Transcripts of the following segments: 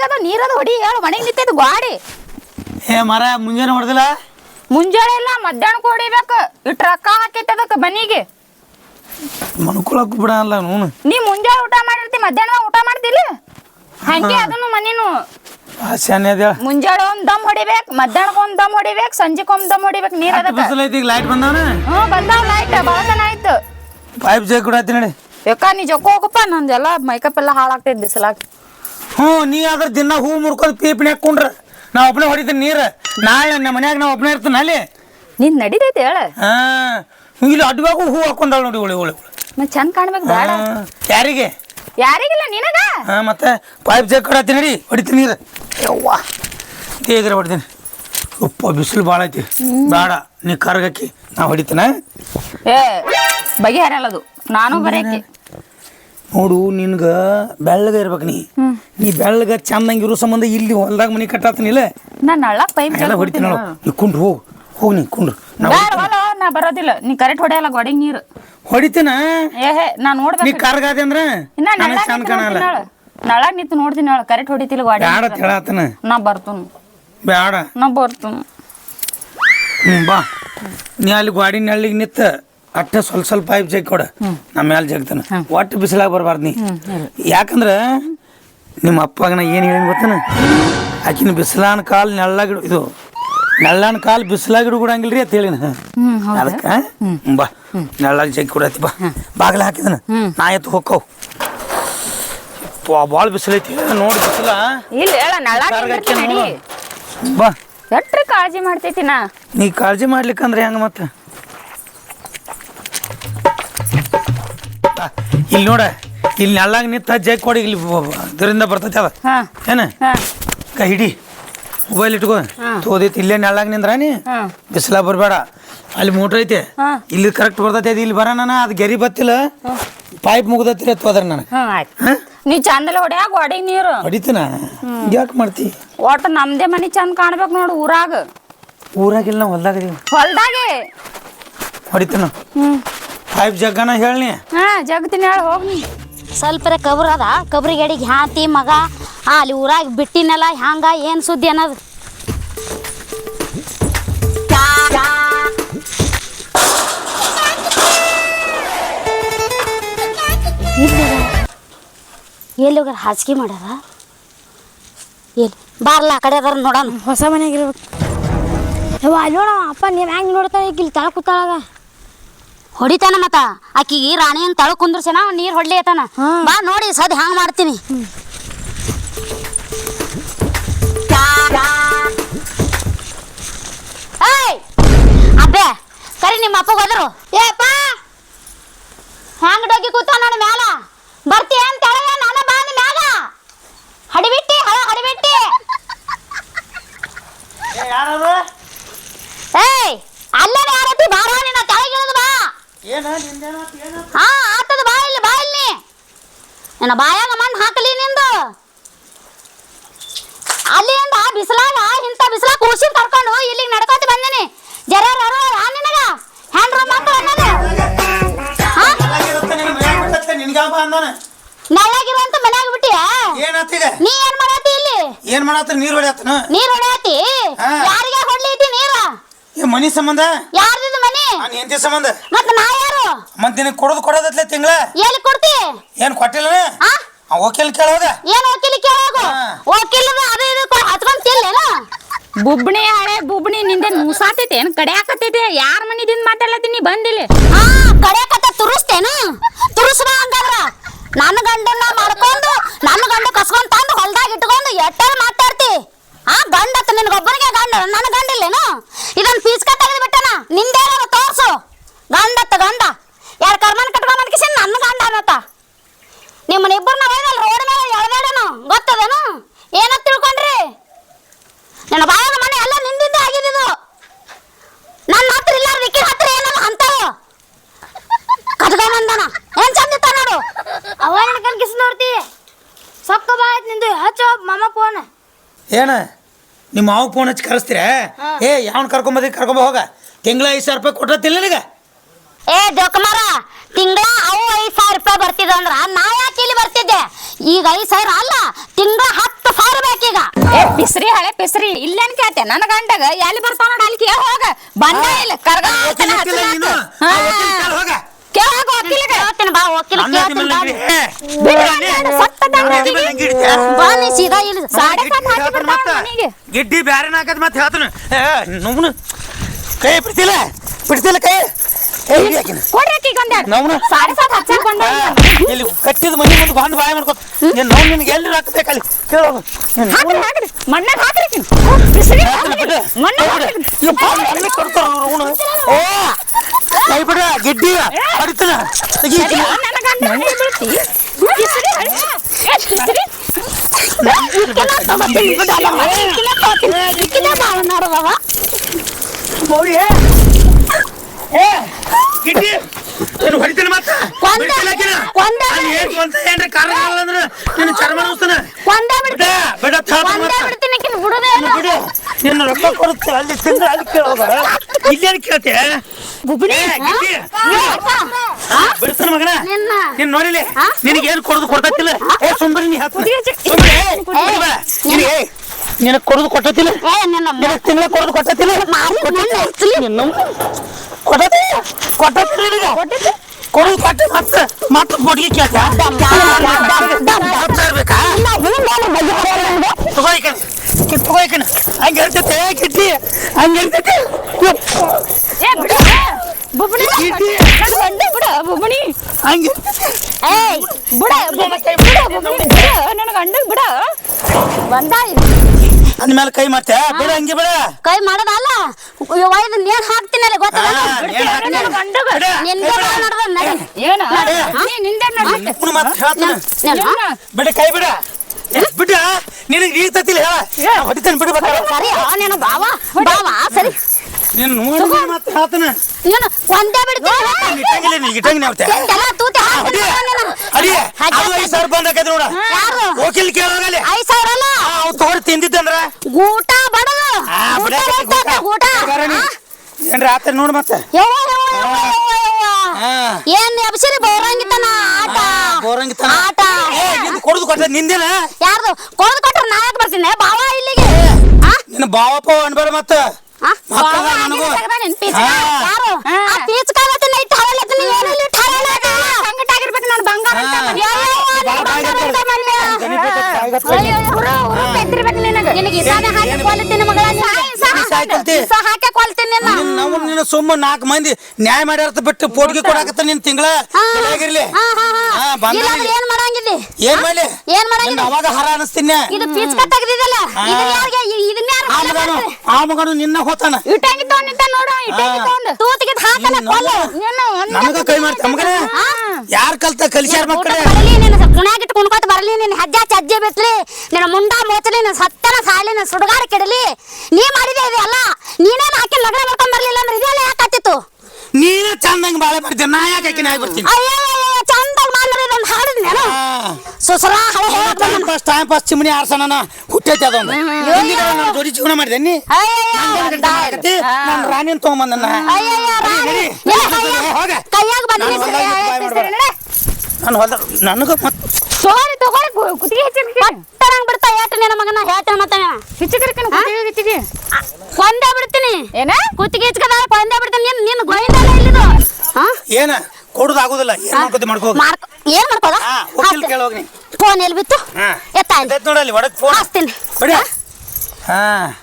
ಗಾಡಿಗದು ನೀರದು ಹೊಡಿ ಹೇಳು ಮನೆಗೆ ನಿಂತೈತಿ ಗಾಡಿ. ಏ ಮರ ಮುಂಜಾನೆ ಹೊಡೆದಿಲ್ಲ? ಮುಂಜಾನೆ ಇಲ್ಲ ಮಧ್ಯಾಹ್ನಕ್ಕೆ ಹೊಡಿಬೇಕು. ಇಟ್ಟು ರೊಕ್ಕ ಹಾಕೈತೆ ಅದಕ್ಕೆ ಮನಿಗೆ. ಮನ್ಕೊಳಕ್ ಬಿಡಲ್ಲ ನೋನು ನೀ ಮುಂಜಾನೆ ಊಟ ಮಾಡಿರ್ತಿ ಮಧ್ಯಾಹ್ನ ಊಟ ಮಾಡ್ತಿಲ್ಲ? ಹಂಗೆ ಅದನ್ನು ಮನಿನು. ಅದ ಮುಂಜಾನೆ ಒಂದ್ ದಮ್ ಹೊಡಿಬೇಕು ಮಧ್ಯಾಹ್ನಕ್ಕೆ ಒಂದ್ ದಮ್ ಹೊಡಿಬೇಕು ಸಂಜೆಗೆ ಒಂದ್ ದಮ್ ಹೊಡಿಬೇಕು ನೀರ್ ಅದಕ್ಕೆ. ಬಿಸಿಲು ಐತಿ ಈಗ ಲೈಟ್ ಬಂದವನ? ಹ್ಞೂ ಬಂದಾವ ಲೈಟ್ ಭಾಳ ಆಯ್ತು. ಪೈಪ್ ಜೈ ಕೊಡತ್ತಿ ನೋಡಿ. ಯಾಕ ನೀ ಜೊಕ್ಕ ಹೋಗಪ್ಪ ನಂದೆಲ್ಲ ಮೈಕಪ್ ಎಲ್ಲ ಹಾಳಾಗ್ತೈತಿ ಬಿಸಿಲಾಗ. ಹ್ಞೂ ನೀ ಆದ್ರೆ ದಿನ ಹೂ ಮುರ್ಕೊಂಡು ಪೀಪಿನ ಹಾಕೊಂಡ್ರ ನಾ ಒಬ್ಬನೇ ಹೊಡಿತೀನಿ ನೀರು. ನಾಳೆ ನಮ್ಮ ಮನ್ಯಾಗ ನಾ ಒಬ್ಬನೇ ಇರ್ತೀನಿ ಅಲ್ಲಿ? ನೀನ್ ನಡಿತೈತಿ ಹೇಳ. ಹಾಂ ಇಲ್ಲಿ ಅಡ್ಡವಾಗೂ ಹೂ ಹಾಕೊಂಡಾಳ ನೋಡಿ ಒಳ್ಳೆ ಒಳ್ಳೆ ಮತ್ ಚಂದ ಕಾಣ್ಬೇಕು ಬೇಡ ಯಾರಿಗೆ? ಯಾರಿಗಿಲ್ಲ ನಿನಗ? ಹಾಂ ಮತ್ತೆ ಪೈಪ್ ಜಗ್ ಕೊಡತ್ತಿ ನಡಿ ಹೊಡಿತೀನಿ ನೀರು. ಯವ್ವ ಹೇಗ್ರ ಹೊಡಿತೀನಿ. ಉಪ್ಪ ಬಿಸಿಲು ಭಾಳ ಐತಿ. ಬೇಡ ನೀ ಕರ್ಗಕ್ಕಿ ನಾ ಹೊಡಿತೀನ ಏ ಬಗೆಹರಲ್ಲದು ನಾನು ಬರೇಕಿ ನೋಡು ನಿನ್ಗ ಬೆಳ್ಳಗ ಇರ್ಬೇಕು ನೀ. ನೀ ಬೆಳ್ಳಗ ಚಂದಂಗೆ ಇರೋ ಸಂಬಂಧ ಇಲ್ಲಿ ಹೊಲ್ದಾಗ ಮನೆ ಕಟ್ಟಾತನಿಲ್ಲ ನಾನು ಅಳ್ಳಕ್ ಪೈಪ್ ಎಲ್ಲ ಹೊಡಿತೀನಿ ನೋಡು. ನೀ ಕುಂಡ್ರು ಹೋಗು. ಹೋಗಿ ನೀ ಕುಂಡ್ರು. ನಾ ಬೇಡ ಬರೋದಿಲ್ಲ. ನೀ ಕರೆಕ್ಟ್ ಹೊಡೆಯಲ್ಲ ಗೋಡೆಗೆ ನೀರು. ಹೊಡಿತೀನ? ಏ ಹೇ ನಾ ನೀ ನೋಡ್ಬೇಕು ಕಾರ್ಗಾದೆ ಅಂದ್ರೆ? ನನಗೆ ಚಂದ ಕಾಣಲ್ಲ ನಳ. ನಿಂತು ನೋಡ್ತೀನಿ ಅವಳು ಕರೆಕ್ಟ್ ಹೊಡಿತಿಲ್ಲ ಗಾಡಿ ಬೇಡ ಅಂತ. ನಾ ಬರ್ತನು. ಬ್ಯಾಡ. ನಾ ಬರ್ತೀನಿ. ಬಾ. ನೀ ಅಲ್ಲಿ ಗಾಡಿ ನಳ್ಳಿಗೆ ನಿತ್ತ ಅಟ್ಟ ಸ್ವಲ್ಪ ಸ್ವಲ್ಪ ಪೈಪ್ ಜಗ್ ಕೊಡ. ನಮ್ಮ ಮ್ಯಾಲೆ ಜಗ್ತಾನ ಒಟ್ಟು ಬಿಸಿಲಾಗ ಬರಬಾರ್ದು ನೀ. ಯಾಕಂದ್ರೆ ನಿಮ್ಮ ಅಪ್ಪಗ ನಾ ಏನು ಹೇಳಿ ಗೊತ್ತಾನ? ಆಕಿನ ಬಿಸಿಲಾನ ಕಾಲು ನೆಳ್ಳಾಗ ಇದು ನೆಳ್ಳಾನ ಕಾಲ್ ಬಿಸಿಲಾಗ ಹಿಡ್ಕೊಡಂಗಿಲ್ರಿ ಅಂತ ಹೇಳಿನ. ಅದಕ್ಕೆ? ಬಾ. ನೆಳ್ಳಾಗ ಜಗ್ಗಿ ಕೊಡತಿ ಬಾ. ಬಾಗಿಲ ಹಾಕಿದನ? ನಾ ಎತ್ತು ಹೋಕ್ಕವು. ಭಾಳ ಬಿಸಿಲೈತಿ. ನೋಡಿ ಬಿಸಿಲ. ಇಲ್ಲ ಹೇಳ ನಳ್ಳಾಗ ನಡಿ. ಬಾ. ಎಟ್ರ ಕಾಳಜಿ ಮಾಡ್ತೈತಿ ನಾ? ನೀ ಕಾಳಜಿ ಮಾಡ್ಲಿಕ್ಕಂದ್ರೆ ಹೆಂಗ ಮತ್ತೆ? ಇಲ್ಲಿ ನೋಡ ಇಲ್ಲಿ ನೆಳ್ಳಾಗ ನಿಂತ ಜಗ್ ಕೊಡಿ ಇಲ್ಲಿ ಇದರಿಂದ ಬರ್ತೈತೆ ಅದ. ಹಾ. ಏನ? ಹಾ. ಕೈ ಹಿಡಿ. ಮೊಬೈಲ್ ಇಟ್ಕೋ. ತೋದೈತಿ ಇಲ್ಲೇ ನೆಳ್ಳಾಗ ನಿಂದ್ರ ನೀ? ಬಿಸಿಲ ಬರಬೇಡ. ಅಲ್ಲಿ ಮೋಟ್ರ್ ಐತೆ. ಹಾ. ಇಲ್ಲಿ ಕರೆಕ್ಟ್ ಬರ್ತೈತೆ ಅದು ಇಲ್ಲಿ ಬರೋಣ ಅದು ಗೆರಿ ಬತ್ತಿಲ್ಲ. ಪೈಪ್ ಮುಗ್ದತ್ತಿರ ತೋದ್ರ ನನಗೆ. ಆಯ್ತು. ನೀ ಚಂದಲ್ಲ ಹೊಡ್ಯಾಗ ಹೊಡಿ ನೀರು. ಹೊಡಿತೀನ? ಯಾಕೆ ಮಾಡ್ತಿ? ಒಟ್ಟು ನಮ್ದೇ ಮನಿ ಚಂದ ಕಾಣ್ಬೇಕು ನೋಡು ಊರಾಗ. ಊರಾಗಿಲ್ಲ ನಾವು ಹೊಲ್ದಾಗ ಹೊಲ್ದಾಗೆ? ಹೊಡಿತೀನ? ಹ್ಮ್. ಪೈಪ್ ಜಗ್ಗನ ಹೇಳಿ ಹಾ ಜಗತ್ತಿನ ಹೇಳಿ ಹೋಗಿ ನೀ ಸ್ವಲ್ಪ ಕಬ್ರ ಅದ. ಕಬ್ರಿ ಗಡಿಗೆ ಹ್ಯಾಂತಿ ಮಗ. ಆ ಅಲ್ಲಿ ಊರಾಗ ಬಿಟ್ಟಿನಲ್ಲ ಹ್ಯಾಂಗ ಏನು ಸುದ್ದಿ ಅನ್ನೋದು. ಎಲ್ಲಿ ಹೋಗ್ಯಾರ? ಹಾಸಿಗೆ ಮಾಡ್ಯಾರ? ಎಲ್ಲಿ? ಬಾರ್ಲ ಆ ಕಡೆ ಅದಾರ ನೋಡೋಣ. ಹೊಸ ಮನೆಯಾಗಿರ್ಬೇಕು ಅಲ್ಲಿ ನೋಡ ಅಪ್ಪ ನೀವು ಹೆಂಗೆ ನೋಡ್ತಾ ಈಗ ಇಲ್ಲಿ ತಳ ಕೂತಾಳಗ ಹೊಡಿತಾನ ಮತ್ತ. ಆಕಿಗೆ ರಾಣಿ ಅಂತ ತಳ ಕುಂದ್ರಸನ ನೀರು ಹೊಡ್ಲಿ ಆತನ. ಬಾ ನೋಡಿ ಸದ್ ಹ್ಯಾಂಗ ಮಾಡ್ತೀನಿ. ಅಬ್ಬೆ ಕರಿ ನಿಮ್ಮ ಅಪ್ಪ ಹೋದ್ರು. ಏಪ್ಪ! ಹ್ಯಾಂಗ ಡೋಗಿ ಕೂತ ನನ್ನ ಮ್ಯಾಲ? ಬರ್ತೀಯ ಅಂತ ಹೇಳ ನಾನು ಬಾನಿ ಮ್ಯಾಲ. ಹಡಿಬಿಟ್ಟಿ ಹಳ ಹಡಿಬಿಟ್ಟಿ. ಏಯ್ ಅಲ್ಲೇ ಯಾರತಿ ಬಾರ ನಿನ್ನ ತೆಳಗಿಳಿದು ಬಾ. ಹಾ ಆತದ ಬಾ ಇಲ್ಲಿ ಬಾ ಇಲ್ಲಿ ನನ್ನ ಬಾಯಾಗ ಮಣ್ಣು ಹಾಕಲಿ ನಿಂದು. ಅಲ್ಲಿಂದ ಬಿಸಿಲಾಗ ಇಂಥ ಬಿಸಿಲ ಕೂಸಿ ಕರ್ಕೊಂಡು ಇಲ್ಲಿಗೆ ನಡ್ಕೋತ ಬಂದಿನಿ. ಜರ ನಿನಗ? ಹ್ಯಾಂಡ್ ರೂಮ್ ಅನ್ನೋದು. ನೆಳ್ಳಾಗಿರುವಂತ ಮನ್ಯಾಗ ಬಿಟ್ಟಿಯ? ನೀ ಏನ್ ಮಾಡತ್ತಿ ಇಲ್ಲಿ? ಏನ್ ಮಾಡತ್ತ ನೀರ್ ಹೊಡ್ಯಾತನ? ನೀರ್ ಹೊಡೆಯತಿ? ಯಾರಿಗೆ ಹೊಡ್ಲಿ ನೀರ? ಏ ಮನಿ ಸಂಬಂಧ? ಯಾರ್ದಿದ್ ಮನಿ? ನಾನು ಹೆಂಡತಿ ಸಂಬಂಧ. ಮತ್ ನಾ ಯಾರು? ಮತ್ ನಿನಗೆ ಕೊಡೋದು ಕೊಡೋದತ್ಲೆ ತಿಂಗಳ? ಎಲ್ಲಿ ಕೊಡ್ತಿ? ಏನ್ ಕೊಟ್ಟಿಲ್ಲ ಆ? ವಕೀಲ್ ಕೇಳೋದ? ಏನ್ ವಕೀಲಿ ಕೇಳೋದು? ಹಾ. ವಕೀಲದ ಅದು ಇದು ಕೊ- ಹಚ್ಕೊಂಡ್ ತಿನ್ಲೇನ? ಬುಬ್ಣಿ ಹಳೆ ಬುಬ್ಣಿ ನಿಂದೆ ಮೂಸಾತೈತೆ ಏನ್ ಕಡೆ ಹಾಕತೈತೆ? ಯಾರ ಮನಿದಿಂದ ಮಾತಾಡ್ಲತ್ತೀನಿ ಬಂದಿಲ್ಲ ಹಾ ಕಡೆ ತುರುಸ್ತೇನ ತುರುಸ್ತೇನು? ತುರುಸ್ಬಾ ಹಂಗಾದ್ರ. ನನ್ನ ಗಂಡನ್ನ ಮಾಡ್ಕೊಂಡು ನನ್ನ ಗಂಡ ಕಸ್ಕೊಂಡ್ ತಂದು ಹೊಲ್ದಾಗ ಇಟ್ಕೊಂಡು ಎಟ್ಟಾರ ಮಾತಾಡ್ತಿ? ಆ ಗಂಡ ಅತ್ತ ನಿನ್ಗೊಬ್ಬರಿಗೆ ಗಂಡ ನನ್ನ ಗಂಡ ಇದೊಂದು ಫೀಸ್ ತೆಗೆದು ಬಿಟ್ಟನ? ನಿಂದೇ ತೋರ್ಸು? ಗಂಡ ಅತ್ತ ಗಂಡ. ಎರಡು ಕರ್ಮನ್ ಕಟ್ಕೊಂಡ್ ಅನ್ಕಿಸಿ ನನ್ನ ಗಂಡ ಅನ್ನತ್ತ ನಿಮ್ಮನ್ನ ಇಬ್ಬರನ್ನ ಒಯ್ದಲ್ಲ ರೋಡ್ ಮೇಲೆ ಎಳ್ಬೇಡನು ಗೊತ್ತದೇನು? ಏನೋ ತಿಳ್ಕೊಂಡ್ರಿ? ನನ್ನ ಬಾಯಾಗ ಮನೆ ಎಲ್ಲ ನಿಂದಿದ್ದೆ ಆಗಿದ್ದು ನನ್ನ ಹತ್ರ ಇಲ್ಲ ವಿಕ್ಕಿ ಹತ್ರ ಏನಲ್ಲ ಅಂತಾವ ಕಟ್ಕೊಂಬಂದನ ಏನ್ ಚಂದ ಇತ್ತ ನೋಡು. ಅವನ ಕಲ್ಕಿಸ್ ನೋಡ್ತಿ? ಸೊಕ್ಕ ಬಾ ಆಯ್ತು ನಿಂದು ಹಚ್ಚ ಮಾಮ ಫೋನ್. ಏನ? ನಿಮ್ಮ ಮಾವ ಫೋನ್ ಹಚ್ಚಿ ಕರೆಸ್ತೀರ? ಏ ಯಾವನ್ ಕರ್ಕೊಂಬದಿ ಕರ್ಕೊಂಬ ಹೋಗ. ತಿಂಗಳ ಐದು ಸಾವಿರ ರೂಪಾಯಿ ಕೊಟ್ಟತಿಲ್ಲ ನಿನಗೆ? ಏ ಜೋಕುಮಾರ ತಿಂಗಳ ಅವು ಐದು ಸಾವಿರ ರೂಪಾಯಿ ಬರ್ತಿದ್ದ ಅಂದ್ರ ನಾ ಯಾಕೆ ಇಲ್ಲಿ ಬರ್ತಿದ್ದೆ? ಈಗ ಐದು ಸಾವಿರ ಅಲ್ಲ ತಿಂಗಳ ಹತ್ತು ಸಾವಿರ ಬೇಕೀಗ. ಏ ಪಿಸ್ರಿ ಹಳೆ ಪಿಸ್ರಿ ಇಲ್ಲೇನ್ ಕೇಳ್ತೆ ನನ್ನ ಗಂಡಗ ಎಲ್ಲಿ ಬರ್ತಾವ ನೋಡಿ ಅಲ್ಲಿ ಕೇ ಹೋಗ. ಬಂದ ಇಲ್ಲ. ಕರ್ಗ ಹೋಗ. ಕೇಳ ಹೋಗ ವಕೀಲಗೆ. ವಕೀಲ ಕೇಳ್ತೀನಿ ಬಾ. ಬಿಡು? ಬಾ ನೀ ಸೀದಾ ಇಲ್ಲಿ ಸಾಡೆ ಗಿಡ್ಡಿ ಹಾಕಿ. ಮನೆಗೆ ಬ್ಯಾರೆ ನಾಕದ್ ಮತ್ತೆ ಹೇಳ್ತಾನ ನಮ್ನು ಕೈ ಬಿಡ್ತಿಲ್ಲ ಬಿಡ್ತಿಲ್ಲ ಕೈ. ಇಲ್ಲಿ ಕಟ್ಟಿದ ಮನೆ ಮುಂದೆ ಬಂದು ಬಾಯ ಮಾಡ್ಕೊತ. ನೀನ್ ನಾವು ಎಲ್ಲಿ ಕೇಳೋದು ನೀನ್ ಹಾಕ್ರಿ ಹಾಕ್ರಿ. ಮಣ್ಣಾಗ ಹಾಕ್ರಿ. ಮಣ್ಣಾಗ ಕೊಡ್ತಾರ ಅವ್ರು. ಏ, ಕೈ ಬಿಡ ಗಿಡ್ಡಿ. ಹೊಡಿತಾನ ತೆಗಿ ಗಿಡ್ಡಿ ನೀನು ಹೊಡಿತಾನೆ ಮತ್ತೆ? ಕೊಂದೆ. ಕೊಂದೆ. ಅಲ್ಲಿ ಏನ್ ಕೊಂತ ಏನ್ರಿ ಕಾರಣ ಅಂದ್ರೆ ನಿನ್ನ ಚರ್ಮ ನೋಸ್ತಾನ? ಒಂದೇ ಬಿಡ. ಬಿಡ ನಿನ್ನ ರೊಕ್ಕ ಕೊಡುತ್ತೆ ಅಲ್ಲಿ ತಿಂದ್ರೆ ಅಲ್ಲಿ ಕೇಳೋದ. ಇಲ್ಲೇನು ಕೇಳ್ತೆ ಬಿಡ್ತಾನ ಮಗನ. ನೀನ್ ನೋಡಿಲಿ? ನಿನಗೆ ಏನು ಕೊಡೋದು ಕೊಡ್ತತಿಲ್ಲ? ಏ ಸುಂದರಿ ನೀ ಏ, ನಿನಗೆ ಕೊಡೋದು ಕೊಟ್ಟತಿಲ್ಲ ತಿಂಗಳ ಕೊಡೋದು ಕೊಟ್ಟತಿಲ್ಲ ಮಾರಿ ನನ್ನ ಎತ್ತಲಿ. ನಿನ್ನ ಕೊಟ್ಟತಿ ಕೊಟ್ಟತಿ ನಿನಗೆ ಕೊಡೋದು ಕೊಟ್ಟೆ ಮತ್ತೆ ಮತ್ತೆ ಕೊಟ್ಟಿಗೆ ಕೇಳ್ತಾ ಬೇಕಾ ತಗೋಯ್ಕಣ ತಗೋಯ್ಕಣ ಹಂಗೆ ಇರ್ತೈತೆ ಕಿಟ್ಟಿ ಹಂಗೆ ಇರ್ತೈತೆ ಏ, ಬಿಡು. ಬುಬ್ಣಿ. ನನ್ನ ಗಂಡ ಬಿಡು, ಬುಬ್ಣಿ. ಹಂಗೆ ಏಯ್ ಬಿಡ ಬಿಡ ಬುಬ್ಣಿ, ಬಿಡು. ನನ್ನ ಗಂಡ ಬಿಡ ಬಂದ ಅಂದ್ಮೇಲೆ ಕೈ ಮತ್ತೆ ಬಿಡ ಹಂಗೆ ಬಿಡ. ಕೈ ಮಾಡೋದಲ್ಲ ಒಯ್ದು ನೇಣ್ ಹಾಕ್ತೀನಿ. ಅಲ್ಲಿ ಗೊತ್ತಲ್ಲ. ನಿನ್ಗೆ ಏನ? ನಿಂದೆ ನಡಿ. ಬಿಡ ಕೈ ಬಿಡ. ಬಿಡ ನಿನಗೆ ಈಗ ತತ್ತಿಲ್ಲ ಹೊಡಿತಾನೆ ಬಿಡು ಸರಿ ನೀನು ಬಾವ ಬಾವ ಸರಿ. ನೀನು ನೋಡಿ. ಮತ್ತೆ ಹೇಳ್ತಾನೆ. ನೀನು ಒಂದೇ ಬಿಡ್ತೀನಿ ಇಟ್ಟಂಗಿಲ್ಲ ನೀ ಇಟ್ಟಂಗಿ ನಾವ್ತೆ ಎಲ್ಲ ತೂತಿ ಅಡಿ ಅಡಿ ಅದು. ಐದು ಸಾವಿರ ಬಂದ್ ಹಾಕೈತೆ ನೋಡ. ಯಾರು? ವಕೀಲ್ ಕೇಳೋಗಲ್ಲಿ ಐದ್ ಸಾವಿರ ಅಲ್ಲ. ಅವ್ ತಗೊಂಡು ತಿಂದಿದ್ದಂದ್ರ ಊಟ ಬಡದು? ಏನ್ರ ಆತ ನೋಡ್ ಮತ್ತೆ. ಏನ್ ಎಬ್ಸಿರಿ ಬೋರಂಗಿತನ? ಆಟ. ಬೋರಂಗಿತನ. ಆಟ. ನಿಂದು ಕೊಡುದು ಕೊಟ್ಟ ನಿಂದೇನ? ಯಾರ್ದು? ಕೊಡದು ಕೊಟ್ರೆ ನಾ ಯಾಕೆ ಬರ್ತೀನಿ? ಬಾವ ಇಲ್ಲಿಗೆ? ನಿನ್ನ ಬಾವಪ್ಪ ಅನ್ಬೇಡ ಮತ್ತ. ನನಗೂ ಆಗಿನ ತೆಗ್ದ ನಿನ್ ಯಾರು ಆ ಪೀಚ್ ಕಾಲತ್ತಿನ ಇಟ್ಟು ಹರಳತ್ತಿನ ಏನಿಲ್ಲ ಇಟ್ಟು ಹರಳದ ಸಂಕಟ ನಾನು ಬಂಗಾರ ಅಂತ ಹಾ. ಮನೆ. ಯವ್ವ, ಯವ್ವ, ನೀನ್ ಬಂಗಾರ ಅಂತ ಮನ್ಯ. ಅಯ್ಯೋ, ಉರು, ಉರು ತೆಗ್ದಿರ್ಬೇಕು ನಿನಗ. ನಿನಗೆ ಇಸಾನೆ ಹಾಕಿ ಕೊಲ್ತೀನಿ ಮಗಳ ಸಾಯ್ತಂತಿ. ಹಾಕಿ ಕೊಲ್ತೀನಿ ನಿನ್ನ ನಾವು ನಿನ್ನ ಸುಮ್ಮ ನಾಲ್ಕು ಮಂದಿ ನ್ಯಾಯ ಮಾಡ್ಯಾರ ಬಿಟ್ಟು ಪೋಟ್ಗೆ ಕೊಡಾಕತ್ತ ನಿನ್ ತಿಂಗಳ ಹಾ. ಆಗಿರ್ಲಿ ಹಾ, ಹಾ, ಹಾ. ಹಾ, ಬಂದ ಇಲ್ಲಾಂದ್ರೆ ಏನ್ ಮಾಡಂಗಿಲ್ಲ ಏನ್ ಮಾಡ್ಲಿ? ಏನ್ ಮಾಡಂಗಿದ್ದಿ? ನಿನ್ನ ಅವಾಗ ಹರ ಅನಸ್ತೀನಿ ಇದು ಪೀಚ್ ಕಟ್ ತೆಗ್ದಿದ್ದಲ್ಲ? ಹಾ. ಇದನ್ನ ಯಾರಿಗೆ ಇದನ್ನ ಯಾರು ಆ ಮಗನು ಆ ಮಗನು ನಿನ್ನ ಹೋತಾನ ಇಟ್ಟಂಗಿ ತಗೊಂಡ್ ನಿಂತ ನೋಡು ಇಟ್ಟಂಗಿ ತಗೊಂಡು. ತೂತಿಗೆ ಹಾಕಲ್ಲ ಕೊಲ್ಲ. ನೀನು ಒಂದ್ ನಮಗ ಕೈ ಮಾಡ್ತ ಮಗನ ಯಾರ್ ಕಲ್ತ ಕಲಿಸ್ಯಾರ ಊಟ ಮಕ್ಕಳೇ? ಬರಲಿ ಕುಣ್ಯಾಗ ಇಟ್ಟು ಕುಣ್ಕೋತ ಬರಲಿ ನಿನ್ನ ಹಜ್ಜ ಚಜ್ಜೆ ಬಿತ್ಲಿ ನಿನ್ನ ಮುಂಡ ಮೋಚಲಿ ನಿನ್ನ ಸತ್ತನ ಸಾಲಿ ನಿನ್ನ ಸುಡುಗಾರ ಕೆಡಲಿ. ನೀ ಮಾಡಿದೆ ಇದೆಲ್ಲ ನೀನೇನು ಹಾಕಿ ಲಗ್ನ ಮಾಡ್ಕೊಂಡ್ ಬರ್ಲಿಲ್ಲ ಅಂದ್ರೆ ಇದೆಲ್ಲ ಯಾಕೆ ಹತ್ತಿತ್ತು ನೀನು ಚಂದಂಗ್ ಬಾಳೆ ಬರ್ತೀನಿ ನಾ ಯಾಕೆ ಆಕಿನ ಆಗಿ ಬರ್ತೀನಿ? ಅಯ್ಯೋ ಚಂದ ಮಾಂದ್ರೆ ಇದೊಂದು ಹಾಡಿದ್ ನಾನು ಸುಸರ ಹಳೆ ಹೇಳಕ್ ಟೈಮ್ ಪಾಸ್ ಟೈಮ್ ಪಾಸ್ ಚಿಮಣಿ ಆರ್ಸನ ಹುಟ್ಟೈತೆ ಅದೊಂದು. ಹಿಂದಿನ ನಾನು ಜೋಡಿ ಜೀವನ ಮಾಡಿದೆ ನೀ? ನಾನು ರಾಣಿನ ತಗೊಂಬಂದ ಹೋಗ ಕೈಯಾಗ ಬಂದಿನಿ ನಾನು ಹೊಲ ನನಗೆ ಮತ್ತೆ ತಗೋರಿ ತಗೋರಿ ಕುತ್ತಿಗೆ ಹೆಚ್ಚಿರ್ಕಿ ಪಟ್ಟಣಂಗ್ ಬಿಡ್ತಾ? ಹೇಳ್ತ ನಿನ್ನ ಮಗನ ಹೇಳ್ತಾನ ಮತ್ತೆ ಹೆಚ್ಚಿರ್ಕಿನ ಕುತ್ತಿಗೆ ಹೆಚ್ಚಿಗೆ ಕೊಂದೆ ಬಿಡ್ತೀನಿ. ಏನ? ಕುತ್ತಿಗೆ ಇಚ್ಕದ ಕೊಂದೇ ಬಿಡ್ತೀನಿ. ನಿನ್ ನಿನ್ನ ಇಲ್ಲಿದು. ಹಾ ಏನ? ಕೊಡುದು ಆಗುದಿಲ್ಲ ಏನ್ ಮಾಡ್ಕೋತಿ ಮಾಡ್ಕೋ ಏನ್ ಮಾಡ್ಕೋದ? ಫೋನ್ ಎಲ್ಲಿ ಬಿತ್ತು? ಎತ್ತ ನೋಡಲ್ಲಿ ಒಡಕ್ ಫೋನ್ ಹಾಸ್ತೀನಿ ಬಿಡಿ ಹಾ